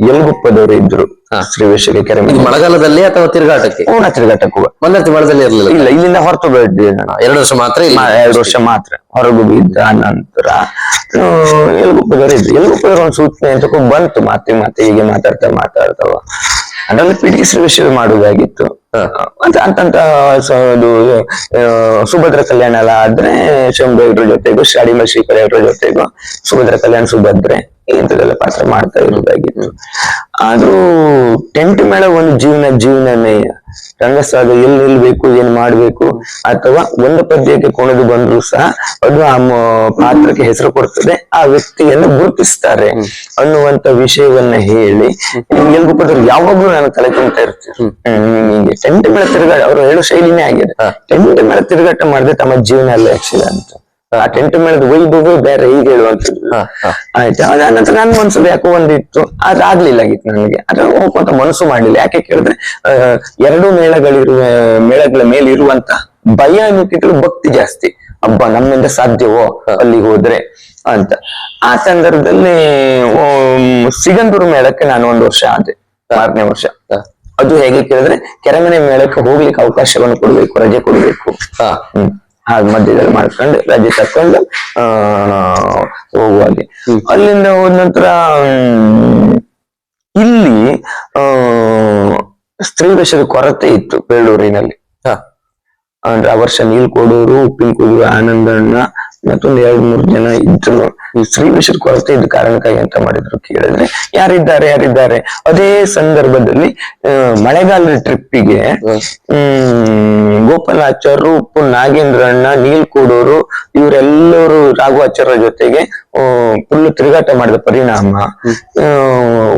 ಯಲಗುಪ್ಪದವರು ಇದ್ರು. ಶ್ರೀವೇಶ್ವರಿ ಕೆರೆ ಮಳೆಗಾಲದಲ್ಲಿ ಅಥವಾ ತಿರುಗಾಟಕ್ಕೆ? ಪೂರ್ಣ ತಿರುಗಾಟಕ್ಕೆ ಹೋಗ ಮಳದಲ್ಲಿ ಇರಲಿಲ್ಲ. ಇಲ್ಲ ಇಲ್ಲಿಂದ ಹೊರತು ಎರಡು ವರ್ಷ ಮಾತ್ರ ಎರಡು ವರ್ಷ ಮಾತ್ರ. ಹೊರಗು ಬಿದ್ದ ನಂತರ ಯಲ್ಗುಪ್ಪದವರು ಇದ್ರು. ಎಲ್ಗುಪ್ಪದವ್ರ ಒಂದು ಸೂಚನೆ ಅಂತ ಬಂತು. ಮಾತೆ ಮಾತೆ ಹೀಗೆ ಮಾತಾಡ್ತಾ ಮಾತಾಡ್ತಾವ ಅದರಲ್ಲಿ ಶ್ರೀ ಶ್ರೀ ಮಾಡುವುದಾಗಿತ್ತು. ಅಂತ ಅಂತಂತ ಸುಭದ್ರ ಕಲ್ಯಾಣ ಎಲ್ಲ ಆದ್ರೆ ಶಂಭೇಗ್ರ ಜೊತೆಗೂ ಶಾಡಿಮ ಶ್ರೀಕರ ಅವರ ಜೊತೆಗೂ ಸುಭದ್ರ ಕಲ್ಯಾಣ ಸುಭದ್ರೆ. ಇಂಥದೆಲ್ಲ ಪಾತ್ರ ಮಾಡ್ತಾ ಇರೋದಾಗಿತ್ತು ಆದ್ರೂ ಟೆಂಟ್ ಮೇಳ ಒಂದು ಜೀವನ ಜೀವನನೇ ರಂಗಸ್ಥಾದ ಎಲ್ಲಿ ನಿಲ್ಬೇಕು ಏನ್ ಮಾಡ್ಬೇಕು ಅಥವಾ ಒಂದು ಪದ್ಯಕ್ಕೆ ಕೊಣದು ಬಂದ್ರು ಸಹ ಅದು ಆ ಪಾತ್ರಕ್ಕೆ ಹೆಸರು ಕೊಡ್ತದೆ ಆ ವ್ಯಕ್ತಿಯನ್ನು ಗುರುತಿಸ್ತಾರೆ ಅನ್ನುವಂತ ವಿಷಯವನ್ನ ಹೇಳಿ ಎಲ್ಗೂ ಕೂಡ ಯಾವಾಗ್ಲೂ ನಾನು ತಲೆ ಇರ್ತೀನಿ. ಟೆಂಟ್ ಮೇಳ ತಿರುಗಾಟ ಅವ್ರು ಹೇಳೋ ಶೈಲಿನೇ ಆಗಿದೆ ಟೆಂಟ್ ಮೇಳ ತಿರುಗಾಟ ಮಾಡಿದ್ರೆ ತಮ್ಮ ಜೀವನ ಅಲ್ಲೇ ಅಂತ. ಆ ಟೆಂಟ್ ಮೇಳದ ವೈಭವ ಬೇರೆ ಈಗ ಹೇಳುವಂತ ಆಯ್ತಾ. ಅದಾದ ನಂತರ ನನ್ನ ಮನ್ಸಲ್ಲಿ ಯಾಕೋ ಒಂದಿತ್ತು. ಆದ್ರೆ ಆಗ್ಲಿಲ್ಲ ಆಗಿತ್ತು ನನಗೆ. ಅದ್ರ ಹೋಗುವಂತ ಮನಸ್ಸು ಮಾಡ್ಲಿಲ್ಲ. ಯಾಕೆ ಕೇಳಿದ್ರೆ ಎರಡು ಮೇಳಗಳಿರುವ ಮೇಳಗಳ ಮೇಲೆ ಇರುವಂತ ಭಯ ಅನ್ನೋಕ್ಕಿಂತಲೂ ಭಕ್ತಿ ಜಾಸ್ತಿ. ಹಬ್ಬ ನಮ್ಮಿಂದ ಸಾಧ್ಯವೋ ಅಲ್ಲಿ ಹೋದ್ರೆ ಅಂತ. ಆ ಸಂದರ್ಭದಲ್ಲಿ ಸಿಗಂದೂರು ಮೇಳಕ್ಕೆ ನಾನು ಒಂದು ವರ್ಷ ಆದೆ. ಆರನೇ ವರ್ಷ. ಅದು ಹೇಗೆ ಕೇಳಿದ್ರೆ ಕೆರೆಮನೆ ಮೇಳಕ್ಕೆ ಹೋಗ್ಲಿಕ್ಕೆ ಅವಕಾಶವನ್ನು ಕೊಡ್ಬೇಕು ರಜೆ ಕೊಡ್ಬೇಕು. ಹಾಗೆ ಮಧ್ಯದಲ್ಲಿ ಮಾಡ್ಕೊಂಡು ರಜೆ ತಕೊಂಡು ಆ ಹೋಗುವಾಗೆ. ಅಲ್ಲಿಂದ ಹೋದ ನಂತರ ಇಲ್ಲಿ ಆ ಸ್ತ್ರೀ ವೇಷದ ಕೊರತೆ ಇತ್ತು ಬೇಳೂರಿನಲ್ಲಿ ಹಾ. ಅಂದ್ರೆ ಆ ವರ್ಷ ನೀಲ್ಕೋಡೂರು ಉಪ್ಪಿನಕೋಡೂರು ಆನಂದಣ್ಣ ಮತ್ತೊಂದು ಎರಡ್ ಮೂರು ಜನ ಇದ್ರು. ಸ್ತ್ರೀ ವೇಷದ ಕೊರತೆ ಇದ್ದ ಕಾರಣಕ್ಕಾಗಿ ಎಂತ ಮಾಡಿದ್ರು ಕೇಳಿದ್ರೆ ಯಾರಿದ್ದಾರೆ ಯಾರಿದ್ದಾರೆ? ಅದೇ ಸಂದರ್ಭದಲ್ಲಿ ಮಳೆಗಾಲದ ಟ್ರಿಪ್ಪಿಗೆ ಹ್ಮ್. ಗೋಪಾಲಾಚಾರ್ಯರು ಉಪ್ಪು ನಾಗೇಂದ್ರಣ್ಣ ನೀಲ್ಕೂಡೂರು ಇವರೆಲ್ಲರೂ ರಾಘವಾಚಾರ್ಯ ಜೊತೆಗೆ ಫುಲ್ ತಿರುಗಾಟ ಮಾಡಿದ ಪರಿಣಾಮ.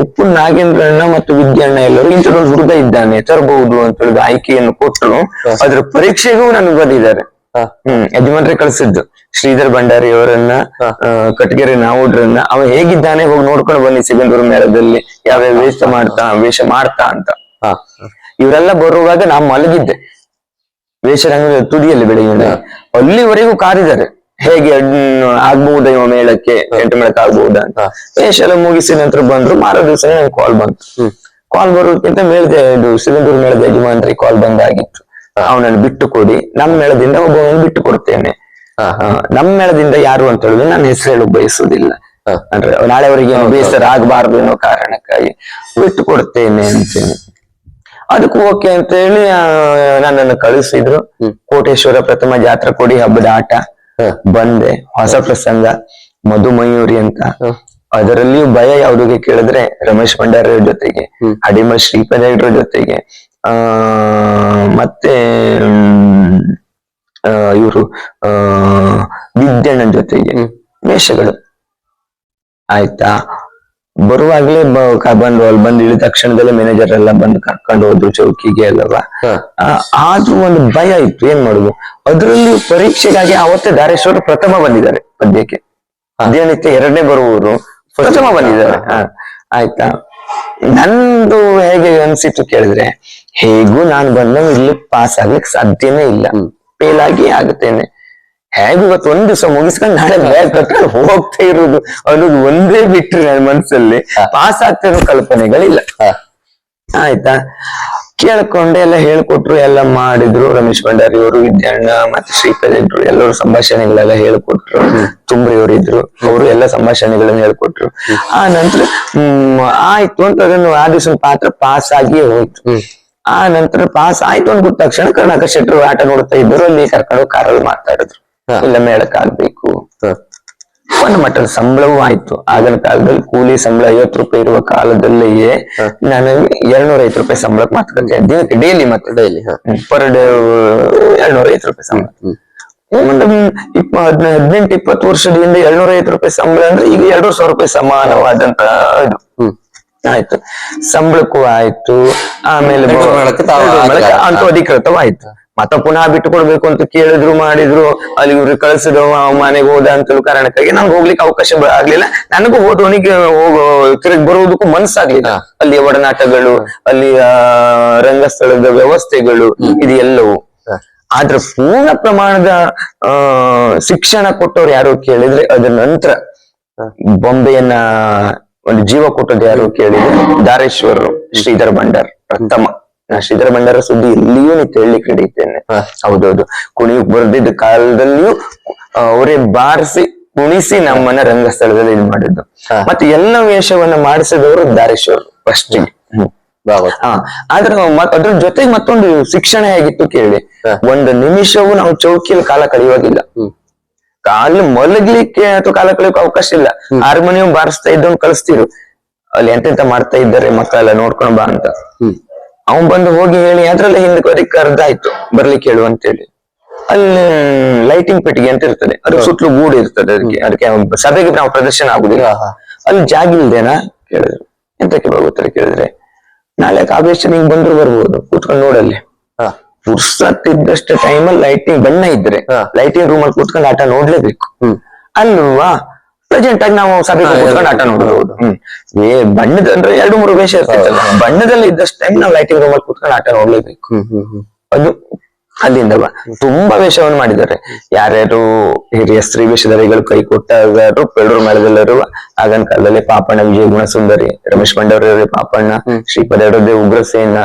ಉಪ್ಪು ನಾಗೇಂದ್ರಣ್ಣ ಮತ್ತು ವಿದ್ಯಣ್ಣ ಎಲ್ಲರೂ ಇಂಥದೊಂದು ಹುಡುಗ ಇದ್ದಾನೆ ತರಬಹುದು ಅಂತ ಹೇಳಿದ ಆಯ್ಕೆಯನ್ನು ಕೊಟ್ಟರು ಅದ್ರ ಪರೀಕ್ಷೆಗೂ ನನಗೆ ಬಂದಿದ್ದಾರೆ. ಹ್ಮ್ ಯಜಮಾನ್ರೆ ಕಳ್ಸಿದ್ದು. ಶ್ರೀಧರ್ ಭಂಡಾರಿ ಅವರನ್ನ ಕಟಗೆರೆ ನಾವುಡ್ರನ್ನ ಅವ ಹೇಗಿದ್ದಾನೆ ಹೋಗಿ ನೋಡ್ಕೊಂಡು ಬನ್ನಿ ಸಿಗಂದೂರು ಮೇಳದಲ್ಲಿ ಯಾವ್ಯಾವ ವೇಷ ಮಾಡ್ತಾ ವೇಷ ಮಾಡ್ತಾ ಅಂತ. ಇವರೆಲ್ಲ ಬರುವಾಗ ನಾ ಮಲಗಿದ್ದೆ. ವೇಷರಂಗ ತುದಿಯಲ್ಲಿ ಬೆಳಗ್ಗೆ ಅಲ್ಲಿವರೆಗೂ ಕಾದಿದ್ದಾರೆ ಹೇಗೆ ಆಗ್ಬಹುದ ಇವ ಮೇಳಕ್ಕೆ? ಎಂಟು ಮೇಳಕ್ಕೆ ಆಗ್ಬಹುದ ಅಂತ. ವೇಷ ಎಲ್ಲ ಮುಗಿಸಿ ನಂತರ ಬಂದ್ರು. ಮಾರೋ ದಿವಸ ಕಾಲ್ ಬಂತು. ಕಾಲ್ ಬರೋದಕ್ಕಿಂತ ಮೇಳದ ಇದು ಸಿಗಂದೂರು ಮೇಳದ ಯಜಮಾನ್ರಿ ಕಾಲ್ ಬಂದಾಗಿತ್ತು. ಅವನನ್ನು ಬಿಟ್ಟು ಕೊಡಿ. ನಮ್ಮ ಮೇಳದಿಂದ ಒಬ್ಬವನ್ನು ಬಿಟ್ಟು ಕೊಡ್ತೇನೆ. ಹಾ, ಆ, ನಮ್ಮ ಮೇಳದಿಂದ ಯಾರು ಅಂತ ಹೇಳಿದ್ರೆ ನಾನು ಹೆಸರು ಹೇಳಕ್ ಬಯಸುದಿಲ್ಲ. ಅಂದ್ರೆ ನಾಳೆವರೆಗೆ ಬೇಸರ ಆಗಬಾರ್ದು ಅನ್ನೋ ಕಾರಣಕ್ಕಾಗಿ ಬಿಟ್ಟು ಕೊಡ್ತೇನೆ ಅಂತೇನೆ. ಅದಕ್ಕೂ ಓಕೆ ಅಂತ ಹೇಳಿ ಆ, ನನ್ನನ್ನು ಕಳಿಸಿದ್ರು. ಕೋಟೇಶ್ವರ ಪ್ರಥಮ ಜಾತ್ರಾ ಕೊಡಿ ಹಬ್ಬದ ಆಟ. ಬಂದೆ. ಹೊಸ ಪ್ರಸಂಗ. ಮಧುಮಯೂರಿ ಅಂತ. ಅದರಲ್ಲಿಯೂ ಭಯ ಯಾವುದಕ್ಕೆ ಕೇಳಿದ್ರೆ ರಮೇಶ್ ಭಂಡಾರ ಜೊತೆಗೆ ಅಡಿಮ ಶ್ರೀಪದ ಜೊತೆಗೆ ಆ ಮತ್ತೆ ಇವರು ಆ ವಿದ್ಯಣ್ಣ ಜೊತೆಗೆ ಮೇಷಗಳು. ಆಯ್ತಾ? ಬರುವಾಗ್ಲೇ ಬಂದು ಅಲ್ಲಿ ಬಂದು ಇಳಿದ ತಕ್ಷಣದಲ್ಲೇ ಮ್ಯಾನೇಜರ್ ಎಲ್ಲ ಬಂದು ಕರ್ಕೊಂಡು ಹೋದ್ರು ಚೌಕಿಗೆ ಅಲ್ಲವಾ? ಆ, ಆದ್ರೂ ಒಂದು ಭಯ ಇತ್ತು ಏನ್ ಮಾಡುದು? ಅದರಲ್ಲಿ ಪರೀಕ್ಷೆಗಾಗಿ ಅವತ್ತೇ ಧಾರೇಶ್ವರ ಪ್ರಥಮ ಬಂದಿದ್ದಾರೆ ಪದ್ಯಕ್ಕೆ. ದಿನನಿತ್ಯ ಎರಡನೇ ಬರುವವರು ಪ್ರಥಮ ಬಂದಿದ್ದಾರೆ. ಆಯ್ತಾ? ನಂದು ಹೇಗೆ ಅನ್ಸಿತ್ತು ಕೇಳಿದ್ರೆ ಹೇಗೂ ನಾನು ಬಂದ ಇಲ್ಲಿ ಪಾಸ್ ಆಗ್ಲಿಕ್ಕೆ ಸಾಧ್ಯನೇ ಇಲ್ಲ. ಫೇಲ್ ಆಗಿ ಆಗುತ್ತೇನೆ. ಹೇಗೂ ಇವತ್ತು ಒಂದ್ ದಿವಸ ಮುಗಿಸ್ಕೊಂಡು ನಾಳೆ ಬ್ಯಾಗ್ ಕಟ್ಕೊಂಡು ಹೋಗ್ತಾ ಇರುದು ಅನ್ನೋದು ಒಂದೇ ಬಿಟ್ಟರೆ ನನ್ನ ಮನಸ್ಸಲ್ಲಿ ಪಾಸ್ ಆಗ್ತಿರೋ ಕಲ್ಪನೆಗಳಿಲ್ಲ. ಆಯ್ತಾ? ಕೇಳ್ಕೊಂಡೆ ಎಲ್ಲ ಹೇಳ್ಕೊಟ್ರು ಎಲ್ಲ ಮಾಡಿದ್ರು. ರಮೇಶ್ ಭಂಡಾರಿ ಅವರು ವಿದ್ಯಣ್ಣ ಮತ್ತೆ ಶ್ರೀಪದ್ ಇದ್ರು. ಎಲ್ಲರೂ ಸಂಭಾಷಣೆಗಳೆಲ್ಲ ಹೇಳ್ಕೊಟ್ರು. ತುಂಬ್ರಿಯವರು ಇದ್ರು. ಅವರು ಎಲ್ಲ ಸಂಭಾಷಣೆಗಳನ್ನ ಹೇಳ್ಕೊಟ್ರು. ಆ ನಂತರ ಹ್ಮ್ ಆಯ್ತು ಅಂತ ಅದನ್ನು ಆ ದಿವಸ ಪಾತ್ರ ಪಾಸ್ ಆಗಿಯೇ ಹೋಯ್ತು. ಆ ನಂತರ ಪಾಸ್ ಆಯ್ತು ಅಂತ ಗೊತ್ತ ತಕ್ಷಣ ಕರ್ನಾಟಕ ಶೆಟ್ರು ಆಟ ನೋಡ್ತಾ ಇದ್ರು ಅಲ್ಲಿ ಕರ್ಕೊಂಡು ಕಾರಲ್ಲಿ ಮಾತಾಡಿದ್ರು. ಇಲ್ಲ ಮೇಳಕ್ಕಾಗ್ಬೇಕು ಒಂದು ಮಟ್ಟದ ಸಂಬಳವೂ ಆಯ್ತು. ಆಗಿನ ಕಾಲದಲ್ಲಿ ಕೂಲಿ ಸಂಬಳ ಐವತ್ತು ರೂಪಾಯಿ ಇರುವ ಕಾಲದಲ್ಲಿಯೇ ನಾನು ಎರಡ್ನೂರ ಐವತ್ತು ರೂಪಾಯಿ ಸಂಬಳಕ್ಕೆ ಮಾತುಕತೆ ದಿನಕ್ಕೆ ಡೈಲಿ ಮತ್ತೆ ಡೈಲಿ ಪರ್ ಡೇ ಎರಡ್ನೂರ ಐವತ್ತು ರೂಪಾಯಿ ಸಂಬಳ. ಒಂದು ಇಪ್ಪ ಹದಿನ ಹದಿನೆಂಟು ಇಪ್ಪತ್ತು ವರ್ಷದಿಂದ ಎರಡ್ನೂರ ಐವತ್ತು ರೂಪಾಯಿ ಸಂಬಳ ಅಂದ್ರೆ ಈಗ ಎರಡು ಸಾವಿರ ರೂಪಾಯಿ ಸಮಾನವಾದಂತ ಇದು ಆಯ್ತು. ಸಂಬಳಕ್ಕೂ ಆಯ್ತು. ಆಮೇಲೆ ಅಂತೂ ಅಧಿಕೃತವಾಯ್ತು ಮತ್ತೆ ಪುನಃ ಬಿಟ್ಟು ಕೊಡ್ಬೇಕು ಅಂತ ಕೇಳಿದ್ರು ಮಾಡಿದ್ರು ಅಲ್ಲಿ ಇವ್ರು ಕಳ್ಸಿದ್ರು ಮನೆಗೆ ಹೋದ ಅಂತ ಕಾರಣಕ್ಕಾಗಿ ನಂಗೆ ಹೋಗ್ಲಿಕ್ಕೆ ಅವಕಾಶ ಆಗ್ಲಿಲ್ಲ. ನನಗೂ ಹೋದವನಿಗೆ ಹೋಗೋ ತಿರುಗಿ ಬರುವುದಕ್ಕೂ ಮನ್ಸಾಗ್ಲಿಲ್ಲ. ಅಲ್ಲಿ ಒಡನಾಟಗಳು ಅಲ್ಲಿ ರಂಗಸ್ಥಳದ ವ್ಯವಸ್ಥೆಗಳು ಇದು ಎಲ್ಲವೂ. ಆದ್ರೆ ಪೂರ್ಣ ಪ್ರಮಾಣದ ಆ ಶಿಕ್ಷಣ ಕೊಟ್ಟವ್ರು ಯಾರು ಕೇಳಿದ್ರೆ ಅದ್ರ ನಂತರ ಬೊಂಬೆಯನ್ನ ಒಂದು ಜೀವ ಕೊಟ್ಟದ್ದು ಯಾರು ಕೇಳಿದ್ರೆ ದಾರೇಶ್ವರರು ಶ್ರೀಧರ್ ಭಂಡಾರ್ ಪ್ರಥಮ. ಶ್ರೀಧರ ಭಂಡಾರ ಸುದ್ದಿ ಎಲ್ಲಿಯೂ ನಿಂತು ಹೇಳಲಿಕ್ಕೆ ಕಡಿತೇನೆ ಹೌದೌದು. ಕುಣಿಯಕ್ ಬರ್ದಿದ್ದ ಕಾಲದಲ್ಲಿಯೂ ಅವರೇ ಬಾರಿಸಿ ಕುಣಿಸಿ ನಮ್ಮನ್ನ ರಂಗಸ್ಥಳದಲ್ಲಿ ಇದು ಮಾಡಿದ್ದು. ಮತ್ತೆ ಎಲ್ಲ ವೇಷವನ್ನ ಮಾಡಿಸಿದವರು ದಾರೇಶ್ವರ್ ಫಸ್ಟ್ ಆದ್ರೆ ಅದ್ರ ಜೊತೆಗೆ ಮತ್ತೊಂದು ಶಿಕ್ಷಣ ಹೇಗಿತ್ತು ಕೇಳಿ. ಒಂದು ನಿಮಿಷವೂ ನಾವು ಚೌಕಿಯಲ್ಲಿ ಕಾಲ ಕಳೆಯುವಾಗಿಲ್ಲ. ಕಾಲು ಮಲಗ್ಲಿಕ್ಕೆ ಅಥವಾ ಕಾಲ ಕಳೆಯೋಕೆ ಅವಕಾಶ ಇಲ್ಲ. ಹಾರ್ಮೋನಿಯಂ ಬಾರಿಸ್ತಾ ಇದ್ದವ್ ಕಳಿಸ್ತಿರು. ಅಲ್ಲಿ ಎಂತೆಂತ ಮಾಡ್ತಾ ಇದ್ದಾರೆ ಮಕ್ಕಳೆಲ್ಲ ನೋಡ್ಕೊಂಡ್ ಬಾ ಅಂತ. ಅವನ್ ಬಂದು ಹೋಗಿ ಹೇಳಿ ಅದ್ರಲ್ಲಿ ಹಿಂದಕ್ಕೆ ಅದಕ್ಕೆ ಕರ್ದಾಯ್ತು ಬರ್ಲಿಕ್ಕೆ ಹೇಳು ಅಂತೇಳಿ. ಅಲ್ಲಿ ಲೈಟಿಂಗ್ ಪೆಟ್ಟಿಗೆ ಅಂತ ಇರ್ತದೆ ಅದ್ರ ಸುತ್ತಲೂ ಗೂಡು ಇರ್ತದೆ ಅದಕ್ಕೆ ಅದಕ್ಕೆ ಸಭೆಗೆ ನಾವು ಪ್ರದರ್ಶನ ಆಗುದಿಲ್ಲ. ಅಲ್ಲಿ ಜಾಗ ಇಲ್ದೇನಾ? ಕೇಳಿದ್ರು. ಎಂತಕ್ಕೆ ಗೊತ್ತಾರೆ ಕೇಳಿದ್ರೆ ನಾಳೆ ಕಾವೇಶ ನಿಂಗ್ ಬಂದ್ರು ಬರ್ಬೋದು ಕೂತ್ಕೊಂಡು ನೋಡಲ್ಲಿ. ಪುರ್ಸತ್ ಇದ್ದಷ್ಟು ಟೈಮಲ್ಲಿ ಲೈಟಿಂಗ್ ಬಣ್ಣ ಇದ್ರೆ. ಲೈಟಿಂಗ್ ರೂಮ್ ಅಲ್ಲಿ ಕೂತ್ಕೊಂಡು ಆಟ ನೋಡ್ಲೇಬೇಕು. ಅಲ್ವಾ? ಪ್ರೆಸೆಂಟ್ ಆಗಿ ನಾವು ಸಭೆ ಕೂತ್ಕೊಂಡು ಆಟ ನೋಡಬಹುದು ಹ್ಮ್. ಏ ಬಣ್ಣದ ಅಂದ್ರೆ ಎರಡು ಮೂರು ವೇಷ ಇರ್ತೈತಲ್ಲ ಬಣ್ಣದಲ್ಲಿ ಇದ್ದಷ್ಟು ಟೈಮ್ ನಾವು ಲೈಟಿಂಗ್ ರೂಮ್ ಅಲ್ಲಿ ಕೂತ್ಕೊಂಡು ಆಟ ನೋಡ್ಲೇಬೇಕು. ಅದು ಅಲ್ಲಿಂದ ತುಂಬಾ ವೇಷವನ್ನು ಮಾಡಿದ್ದಾರೆ. ಯಾರ್ಯಾರು ಹಿರಿಯ ಸ್ತ್ರೀ ವೇಷಧಾರಿಗಳು ಕೈ ಕೊಟ್ಟಾರು ಪೆಳ್ಳೂರು ಮೇಳದಲ್ಲಿರುವ ಆಗಿನ ಕಾಲದಲ್ಲಿ ಪಾಪಣ್ಣ ವಿಜಯ ಗುಣಸುಂದರಿ ರಮೇಶ್ ಬಂಡವರವರೇ ಪಾಪಣ್ಣ ಶ್ರೀಪದ ಉಗ್ರಸೇನ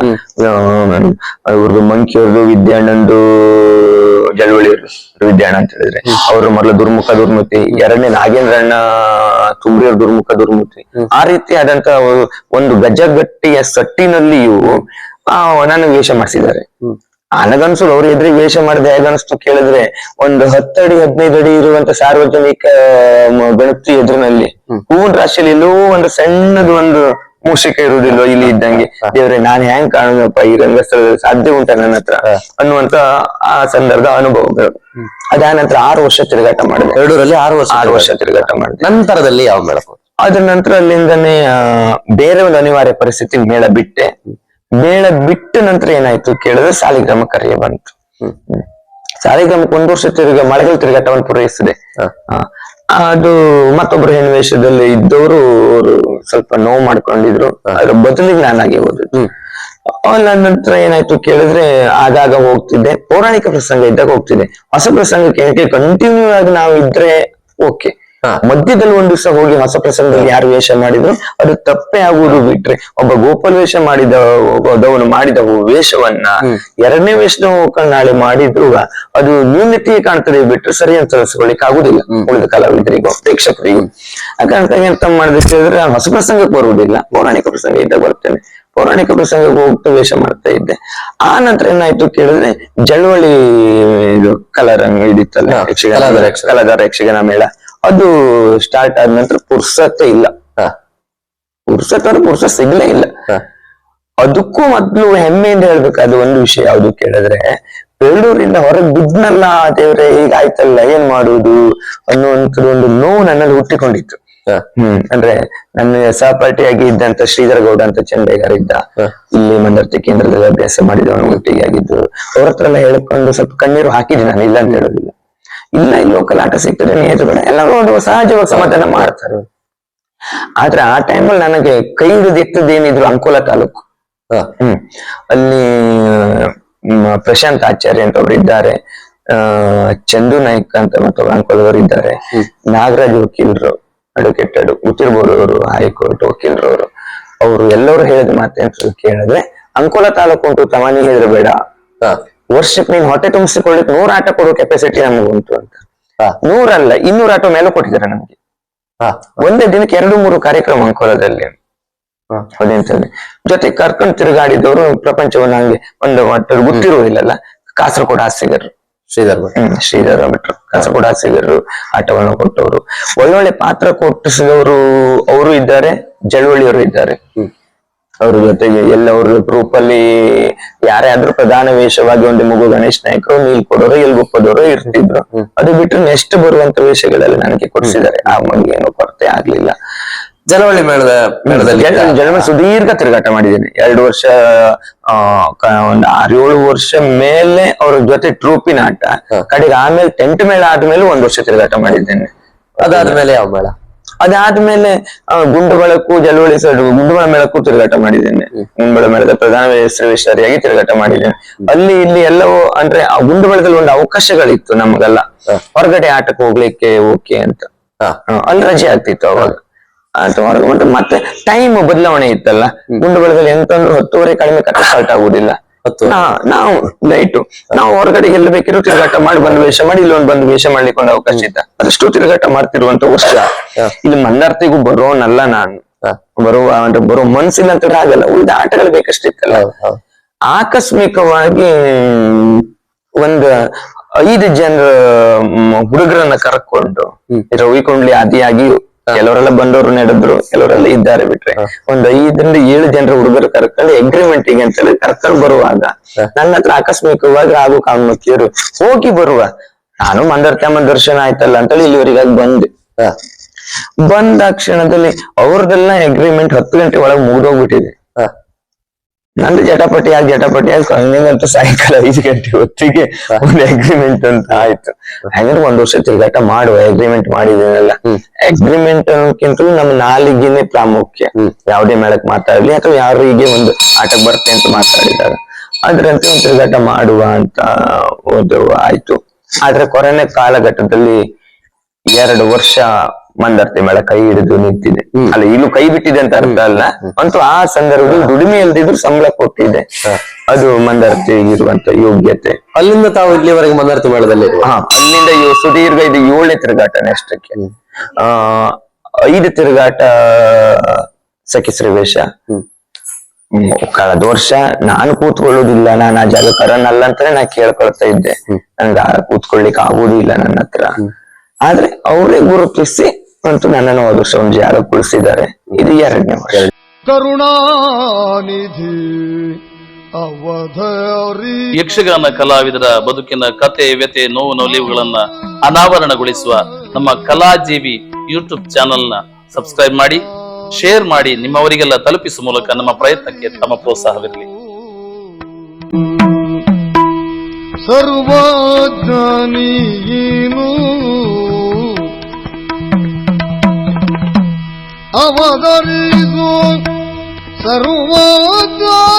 ಅವ್ರದ್ದು ಮಂಕಿಯವ್ರದ್ದು ವಿದ್ಯಾಣ್ಣಂದು ಜಳವಳಿ ವಿದ್ಯಾಣ ಅಂತ ಹೇಳಿದ್ರೆ. ಅವರು ಮೊದಲು ದುರ್ಮುಖ ದುರ್ಮತಿ. ಎರಡನೇ ನಾಗೇಂದ್ರಣ್ಣ ತುಂಬ್ರಿಯವ್ರ ದುರ್ಮುಖ ದುರ್ಮತಿ. ಆ ರೀತಿ ಆದಂತ ಒಂದು ಗಜಗಟ್ಟಿಯ ಸಟ್ಟಿನಲ್ಲಿಯೂ ಆ ನನ್ನ ವೇಷ ಮಾಡಿಸಿದ್ದಾರೆ. ನನಗನ್ಸುದು ಅವ್ರು ಎದುರಿಗೆ ವೇಷ ಮಾಡಿದ ಹೇಗನ್ಸ್ತು ಕೇಳಿದ್ರೆ ಒಂದು ಹತ್ತಡಿ ಹದಿನೈದು ಅಡಿ ಇರುವಂತ ಸಾರ್ವಜನಿಕ ಗಣಪತಿ ಎದುರಿನಲ್ಲಿ ಹೂವಿನ ರಾಶಿಯಲ್ಲಿ ಎಲ್ಲೋ ಒಂದು ಸಣ್ಣದು ಒಂದು ಮೂಷಿಕ ಇರುವುದಿಲ್ಲ ಇಲ್ಲಿ ಇದ್ದಂಗೆ. ದೇವ್ರೆ ನಾನ್ ಹೆಂಗ್ ಕಾಣೋದಪ್ಪ ಈ ರಂಗಸ್ಥಳದಲ್ಲಿ ಸಾಧ್ಯ ಉಂಟ ನನ್ನ ಹತ್ರ? ಅನ್ನುವಂತ ಆ ಸಂದರ್ಭ ಅನುಭವಗಳು ಅದಾದ ನಂತರ ಆರು ವರ್ಷ ತಿರುಗಾಟ ಮಾಡಿದೆ. ಎರಡೂರಲ್ಲಿ ಆರು ವರ್ಷ ಆರು ವರ್ಷ ತಿರುಗಾಟ. ಮಾಡಿದೆ. ನಂತರದಲ್ಲಿ ಯಾವ ಮೇಳ? ಅದ್ರ ನಂತರ ಅಲ್ಲಿಂದನೇ ಆ, ಬೇರೆ ಒಂದು ಅನಿವಾರ್ಯ ಪರಿಸ್ಥಿತಿ ಮೇಳ ಬಿಟ್ಟೆ. ಮೇಳ ಬಿಟ್ಟ ನಂತರ ಏನಾಯ್ತು ಕೇಳಿದ್ರೆ ಸಾಲಿಗ್ರಾಮ ಕರೆಯ ಬಂತು. ಸಾಲಿಗ್ರಾಮಕ್ಕೆ ಒಂದು ವರ್ಷ ತಿರುಗ ಮಳೆಗಳ ತಿರುಗಾಟವನ್ನು ಪೂರೈಸಿದೆ ಅದು ಮತ್ತೊಬ್ರು ಹೆಣ್ಣು ವೇಷದಲ್ಲಿ ಇದ್ದವರು ಅವರು ಸ್ವಲ್ಪ ನೋವು ಮಾಡ್ಕೊಂಡಿದ್ರು. ಅದ್ರ ಬದಲಿಗೆ ನಾನಾಗಿ ಅಲ್ಲ ನಂತರ ಏನಾಯ್ತು ಕೇಳಿದ್ರೆ ಆಗಾಗ ಹೋಗ್ತಿದ್ದೆ. ಪೌರಾಣಿಕ ಪ್ರಸಂಗ ಇದ್ದಾಗ ಹೋಗ್ತಿದ್ದೆ. ಹೊಸ ಪ್ರಸಂಗಕ್ಕೆ ಕಂಟಿನ್ಯೂ ಆಗಿ ನಾವು ಇದ್ರೆ ಓಕೆ. ಮಧ್ಯದಲ್ಲಿ ಒಂದು ದಿವಸ ಹೋಗಿ ಹೊಸ ಪ್ರಸಂಗದಲ್ಲಿ ಯಾರು ವೇಷ ಮಾಡಿದ್ರು ಅದು ತಪ್ಪೆ ಆಗುವುದು ಬಿಟ್ರೆ ಒಬ್ಬ ಗೋಪಾಲ್ ವೇಷ ಮಾಡಿದ ಒಬ್ಬದವನು ಮಾಡಿದ ವೇಷವನ್ನ ಎರಡನೇ ವೇಷದ ನಾಳೆ ಮಾಡಿದ್ರು ಅದು ನ್ಯೂನತೆಯೇ ಕಾಣ್ತದೆ ಬಿಟ್ರೆ ಸರಿ ಅಂತ ತರಿಸ್ಕೊಳ್ಳಿಕ್ ಆಗುದಿಲ್ಲ ಉಳಿದ ಕಲಾವಿದರಿಗೂ ಪ್ರೇಕ್ಷಕರಿಗೂ. ಆ ಕಾರಣಕ್ಕಾಗಿ ಎಂತ ಮಾಡಿದ್ರೆ ಹೇಳಿದ್ರೆ ಹೊಸ ಪ್ರಸಂಗಕ್ಕೆ ಬರುವುದಿಲ್ಲ. ಪೌರಾಣಿಕ ಪ್ರಸಂಗ ಇದ್ದಾಗ ಬರ್ತೇನೆ. ಪೌರಾಣಿಕ ಪ್ರಸಂಗಕ್ಕೆ ಹೋಗ್ತಾ ವೇಷ ಮಾಡ್ತಾ ಇದ್ದೆ. ಆ ನಂತರ ಏನಾಯ್ತು ಕೇಳಿದ್ರೆ ಜಳವಳಿ ಇದು ಕಲರ್ ಇದಿತ್ತಲ್ಲ ಹಿಡಿತಲ್ಲ ಯಕ್ಷಗಾನ ಕಲಾಗಾರ ಯಕ್ಷಗಾನ ಮೇಳ. ಅದು ಸ್ಟಾರ್ಟ್ ಆದ ನಂತರ ಪುರ್ಸತ್ತೆ ಇಲ್ಲ. ಪುರ್ಸತ್ ಅಂದ್ರೆ ಪುರ್ಸತ್ ಸಿಗ್ಲೇ ಇಲ್ಲ. ಅದಕ್ಕೂ ಮೊದ್ಲು ಹೆಮ್ಮೆಯಿಂದ ಹೇಳ್ಬೇಕು ಅದು ಒಂದು ವಿಷಯ ಯಾವ್ದು ಕೇಳಿದ್ರೆ ಬೆಳ್ಳೂರಿಂದ ಹೊರಗೆ ಬಿದ್ನಲ್ಲ ದೇವ್ರೆ ಹೀಗಾಯ್ತಲ್ಲ ಏನ್ ಮಾಡುದು ಅನ್ನುವಂತ ಒಂದು ನೋವು ನನ್ನಲ್ಲಿ ಹುಟ್ಟಿಕೊಂಡಿತ್ತು. ಹ್ಮ್ ಅಂದ್ರೆ ನನ್ನ ಸಹಪಾಠಿಯಾಗಿ ಇದ್ದಂತ ಶ್ರೀಧರ ಗೌಡ ಅಂತ ಚಂಡೇಗರ್ ಇದ್ದ ಇಲ್ಲಿ ಮಂದರ್ತಿ ಕೇಂದ್ರದಲ್ಲಿ ಅಭ್ಯಾಸ ಮಾಡಿದವನು ಒಟ್ಟಿಗೆ ಆಗಿದ್ದು ಅವ್ರ ಹತ್ರ ಎಲ್ಲ ಹೇಳ್ಕೊಂಡು ಸ್ವಲ್ಪ ಕಣ್ಣೀರು ಹಾಕಿದೆ ನಾನು ಇಲ್ಲ ಅಂತ ಹೇಳೋದಿಲ್ಲ ಇಲ್ಲ ಇಲ್ಲಿ ಲೋಕಲ್ ಆಟ ಸಿಗ್ತದೆ ಎದುರುಗಡೆ. ಎಲ್ಲ ನೋಡುವ ಸಹಜವಾಗಿ ಸಮಾಧಾನ ಮಾಡ್ತಾರೆ. ಆದ್ರೆ ಆ ಟೈಮಲ್ಲಿ ನನಗೆ ಕೈ ಹಿಡಿದಿತ್ತದೇನಿದ್ರು ಅಂಕೋಲ ತಾಲೂಕು. ಹ್ಮ್. ಅಲ್ಲಿ ಪ್ರಶಾಂತ್ ಆಚಾರ್ಯ ಅಂತ ಒಬ್ರು ಇದ್ದಾರೆ. ಚಂದು ನಾಯ್ಕ ಅಂತ ಮತ್ತೊಬ್ರು ಅಂಕೋಲದವರು ಇದ್ದಾರೆ. ನಾಗರಾಜ್ ವಕೀಲರು ಅಡ್ವೊಕೇಟ್ ಅವರು ಹೈಕೋರ್ಟ್ ವಕೀಲರವರು ಅವರು ಎಲ್ಲರೂ ಹೇಳಿದ ಮಾತೇನು ಕೇಳಿದ್ರೆ ಅಂಕೋಲ ತಾಲೂಕು ಉಂಟು ತಮಾನಿ ಹೇಳಿದ್ರೆ ಹಾ. ವರ್ಷಕ್ಕೆ ನೀನ್ ಹೊಟ್ಟೆ ತುಂಬಿಸಿಕೊಳ್ಳಿಕ್ ನೂರ್ ಆಟ ಕೊಡೋ ಕೆಪಾಸಿಟಿ ನಮಗೆ ಉಂಟು ಅಂತ. ನೂರಲ್ಲ ಇನ್ನೂರು ಆಟೋ ಮೇಲೆ ಕೊಟ್ಟಿದ್ದಾರೆ ನಮ್ಗೆ. ಹಾ. ಒಂದೇ ದಿನಕ್ಕೆ ಎರಡು ಮೂರು ಕಾರ್ಯಕ್ರಮ ಅಂಕೋಲದಲ್ಲಿ. ಹಾ. ಅದೇಂತಂದ್ರೆ ಜೊತೆ ಕರ್ಕೊಂಡು ತಿರುಗಾಡಿದವರು ಪ್ರಪಂಚವನ್ನ ಹಂಗೆ ಒಂದು ಮಟ್ಟರು ಗೊತ್ತಿರುವುದಿಲ್ಲಲ್ಲ ಕಾಸರಗೋಡು ಹಾಸ್ಯಗರು ಶ್ರೀಧರ್ ಶ್ರೀಧರ ಭಟ್ರು ಕಾಸರಗೋಡು ಹಾಸ್ಯಗರು ಆಟವನ್ನು ಕೊಟ್ಟವರು. ಒಳ್ಳೊಳ್ಳೆ ಪಾತ್ರ ಕೊಟ್ಟಿಸಿದವರು ಅವರು ಇದ್ದಾರೆ ಜಳುವಳಿಯವರು ಇದ್ದಾರೆ. ಅವ್ರ ಜೊತೆಗೆ ಎಲ್ಲ ಅವ್ರ ಗ್ರೂಪ್ ಅಲ್ಲಿ ಯಾರೇ ಆದ್ರೂ ಪ್ರಧಾನ ವೇಷವಾಗಿ ಒಂದು ಮಗು ಗಣೇಶ್ ನಾಯಕರು ನೀಲ್ ಕೊಡೋರು ಎಲ್ಗೊಪ್ಪದವರು ಇರ್ತಿದ್ರು. ಅದು ಬಿಟ್ಟು ನೆಕ್ಸ್ಟ್ ಬರುವಂತ ವೇಷಗಳೆಲ್ಲ ನನಗೆ ಕೊಡಿಸಿದ್ದಾರೆ. ಆ ಬಗ್ಗೆ ಏನು ಕೊರತೆ ಆಗ್ಲಿಲ್ಲ. ಜನವಳ್ಳಿ ಮೇಳದ ಮೇಳದಲ್ಲಿ ಜನ್ಮ ಸುದೀರ್ಘ ತಿರುಗಾಟ ಮಾಡಿದ್ದೇನೆ. ಎರಡು ವರ್ಷ ಆ ಒಂದು ಆರೇಳು ಏಳು ವರ್ಷ ಮೇಲೆ ಅವ್ರ ಜೊತೆ ಟ್ರೂಪಿನ ಆಟ ಕಡೆಗೆ ಆಮೇಲೆ ಟೆಂಟ್ ಮೇಳ ಆದ್ಮೇಲೆ ಒಂದ್ ವರ್ಷ ತಿರುಗಾಟ ಮಾಡಿದ್ದೇನೆ. ಅದಾದ್ಮೇಲೆ ಯಾವ ಮೇಳ? ಅದಾದ್ಮೇಲೆ ಗುಂಡು ಬಳಕು ಜಲವಳಿ ಗುಂಡುಗಳ ಗುಂಡುಬಳ ಮೇಳಕ್ಕೂ ತಿರುಗಾಟ ಮಾಡಿದ್ದೇನೆ. ಗುಂಡುಬಳ ಮೇಳದ ಪ್ರಧಾನ ಸರ್ವೇಶ್ವರಿಯಾಗಿ ತಿರುಗಾಟ ಮಾಡಿದ್ದೇನೆ. ಅಲ್ಲಿ ಇಲ್ಲಿ ಎಲ್ಲವೂ ಅಂದ್ರೆ ಆ ಗುಂಡುಬಳದಲ್ಲಿ ಒಂದು ಅವಕಾಶಗಳಿತ್ತು ನಮಗೆಲ್ಲ. ಹೊರಗಡೆ ಆಟಕ್ಕೆ ಹೋಗ್ಲಿಕ್ಕೆ ಓಕೆ ಅಂತ. ಅಲ್ಲಿ ರಜೆ ಆಗ್ತಿತ್ತು ಅವಾಗ. ಮತ್ತೆ ಮತ್ತೆ ಟೈಮ್ ಬದಲಾವಣೆ ಇತ್ತಲ್ಲ. ಗುಂಡುಬಳದಲ್ಲಿ ಎಂತಂದ್ರೆ ಹತ್ತುವರೆ ಕಡಿಮೆ ಕಟ್ಟ ಸ್ಟಾರ್ಟ್ ಆಗುದಿಲ್ಲ. ನಾವು ನೈಟು ನಾವು ಹೊರಗಡೆ ಗೆಲ್ಲಬೇಕಿರೋ ತಿರುಗಾಟ ಮಾಡಿ ಬಂದು ವೇಷ ಮಾಡಿ ಇಲ್ಲೊಂದು ಬಂದು ವೇಷ ಮಾಡ್ಲಿಕ್ಕೆ ಒಂದು ಅವಕಾಶ ಇತ್ತ. ಅದಷ್ಟು ತಿರುಗಾಟ ಮಾಡ್ತಿರುವಂತ ವರ್ಷ. ಇಲ್ಲಿ ಮಂದಾರ್ತಿಗೂ ಬರೋನಲ್ಲ ನಾನು. ಬರುವ ಅಂದ್ರೆ ಬರೋ ಮನ್ಸಿಲ್ಲ ಅಂತ ಆಗಲ್ಲ ಉಳಿದ ಆಟಗಳು ಬೇಕಷ್ಟಿತ್ತಲ್ಲ ಆಕಸ್ಮಿಕವಾಗಿ ಒಂದ್ ಐದು ಜನರ ಹುಡುಗರನ್ನ ಕರ್ಕೊಂಡು ರವಿ ಕುಂಡ್ಲಿ ಆದಿಯಾಗಿ ಕೆಲವರೆಲ್ಲ ಬಂದವರು ನಡೆದ್ರು ಕೆಲವರೆಲ್ಲ ಇದ್ದಾರೆ ಬಿಟ್ರೆ. ಒಂದ್ ಐದರಿಂದ ಏಳು ಜನರ ಹುಡುಗರು ಕರ್ಕೊಂಡು ಅಗ್ರಿಮೆಂಟ್ಗೆ ಅಂತೇಳಿ ಕರ್ಕೊಂಡು ಬರುವಾಗ ನನ್ನ ಹತ್ರ ಆಕಸ್ಮಿಕವಾಗಿ ಆಗು ಕಾಮಕಿಯರು ಹೋಗಿ ಬರುವ. ನಾನು ಮಂದರ್ತ್ಯಮ್ಮ ದರ್ಶನ ಆಯ್ತಲ್ಲ ಅಂತೇಳಿ ಇಲ್ಲಿವರೆಗಾಗಿ ಬಂದೆ. ಬಂದ ಕ್ಷಣದಲ್ಲಿ ಅವ್ರದೆಲ್ಲ ಅಗ್ರಿಮೆಂಟ್ ಹತ್ತು ಗಂಟೆ ಒಳಗೆ ಮುಗಿದೋಗ್ಬಿಟ್ಟಿದೆ. ನಂದು ಜಟಾಪಟಿ ಆಗಿ ಜಟಾಪಟಿ ಆಗಿ ಕೊನೆಗಂತೂ ಸಾಯಂಕಾಲ ಐದು ಗಂಟೆ ಹೊತ್ತಿಗೆ ಒಂದು ಅಗ್ರಿಮೆಂಟ್ ಅಂತ ಆಯ್ತು. ಹಂಗಂದ್ರೆ ಒಂದ್ ವರ್ಷ ತಿರುಗಾಟ ಮಾಡುವ ಅಗ್ರಿಮೆಂಟ್ ಮಾಡಿದೇನಲ್ಲ. ಅಗ್ರಿಮೆಂಟ್ ಅನ್ನೋಕ್ಕಿಂತಲೂ ನಮ್ಮ ನಾಲಿಗೆನೆ ಪ್ರಾಮುಖ್ಯ. ಯಾವುದೇ ಮೇಳಕ್ ಮಾತಾಡ್ಲಿ ಅಥವಾ ಹೀಗೆ ಒಂದು ಆಟಕ್ಕೆ ಬರ್ತೆ ಅಂತ ಮಾತಾಡಿದಾಗ. ಅದ್ರಂತೆ ಒಂದು ತಿರುಗಾಟ ಮಾಡುವ ಅಂತ ಒಂದು ಆಯ್ತು. ಆದ್ರೆ ಕೊರೋನಾ ಕಾಲಘಟ್ಟದಲ್ಲಿ ಎರಡು ವರ್ಷ ಮಂದರ್ತಿ ಮೇಳ ಕೈ ಹಿಡಿದು ನಿಂತಿದೆ. ಅಲ್ಲ ಇನ್ನು ಕೈ ಬಿಟ್ಟಿದೆ ಅಂತ ಅರ್ಥ ಅಲ್ಲ. ಅಂತೂ ಆ ಸಂದರ್ಭದಲ್ಲಿ ದುಡಿಮೆ ಇಲ್ದಿದ್ರು ಸಂಬಳ ಕೊಟ್ಟಿದೆ. ಅದು ಮಂದರ್ತಿ ಇರುವಂತ ಯೋಗ್ಯತೆ. ಅಲ್ಲಿಂದ ತಾವು ಇಲ್ಲಿವರೆಗೆ ಮಂದರ್ತಿ ಮೇಳದಲ್ಲಿ ಹಾ ಅಲ್ಲಿಂದ ಸುದೀರ್ಘ ಇದು ಏಳನೇ ತಿರುಗಾಟನೆ ಅಷ್ಟಕ್ಕೆ ಆ ಐದು ತಿರುಗಾಟ ಸಖಿಸ್ರಿ ವೇಷ ಕಳೆದ ವರ್ಷ ನಾನು ಕೂತ್ಕೊಳ್ಳೋದಿಲ್ಲ ನಾನು ಆ ಜಾಗಕಾರನಲ್ಲ ಅಂತಾನೆ ನಾ ಕೇಳ್ಕೊಳ್ತಾ ಇದ್ದೆ. ನನ್ಗೆ ಆ ಕೂತ್ಕೊಳ್ಳಿಕ್ ಆಗುದಿಲ್ಲ ನನ್ನ ಹತ್ರ. ಆದ್ರೆ ಅವರೇ ಗುರುತಿಸಿ ಅಂತ ನನ್ನನ್ನು ಹೋದ ವರ್ಷ ಒಂದು ಜಾಗ ಕುಳಿಸಿದ್ದಾರೆ. ಇದು ಎರಡನೇ ವರ್ಷ. ಕರುಣಾನಿಧಿ ಯಕ್ಷಗಾನ ಕಲಾವಿದರ ಬದುಕಿನ ಕತೆ ವ್ಯತೆ ನೋವು ನೋಲಿವುಗಳನ್ನ ಅನಾವರಣಗೊಳಿಸುವ ನಮ್ಮ ಕಲಾಜೀವಿ ಯೂಟ್ಯೂಬ್ ಚಾನೆಲ್ನ ಸಬ್ಸ್ಕ್ರೈಬ್ ಮಾಡಿ. ಶೇರ್ ಮಾಡಿ ನಿಮ್ಮವರಿಗೆಲ್ಲ ತಲುಪಿಸುವ ಮೂಲಕ ನಮ್ಮ ಪ್ರಯತ್ನಕ್ಕೆ ತಮ್ಮ ಪ್ರೋತ್ಸಾಹವಿರಲಿ. ಸರ್ವಜ್ಞಾನಿಯೇನು ಅವತರಿಸು ಸರ್ವಜ್ಞಾನೀನು.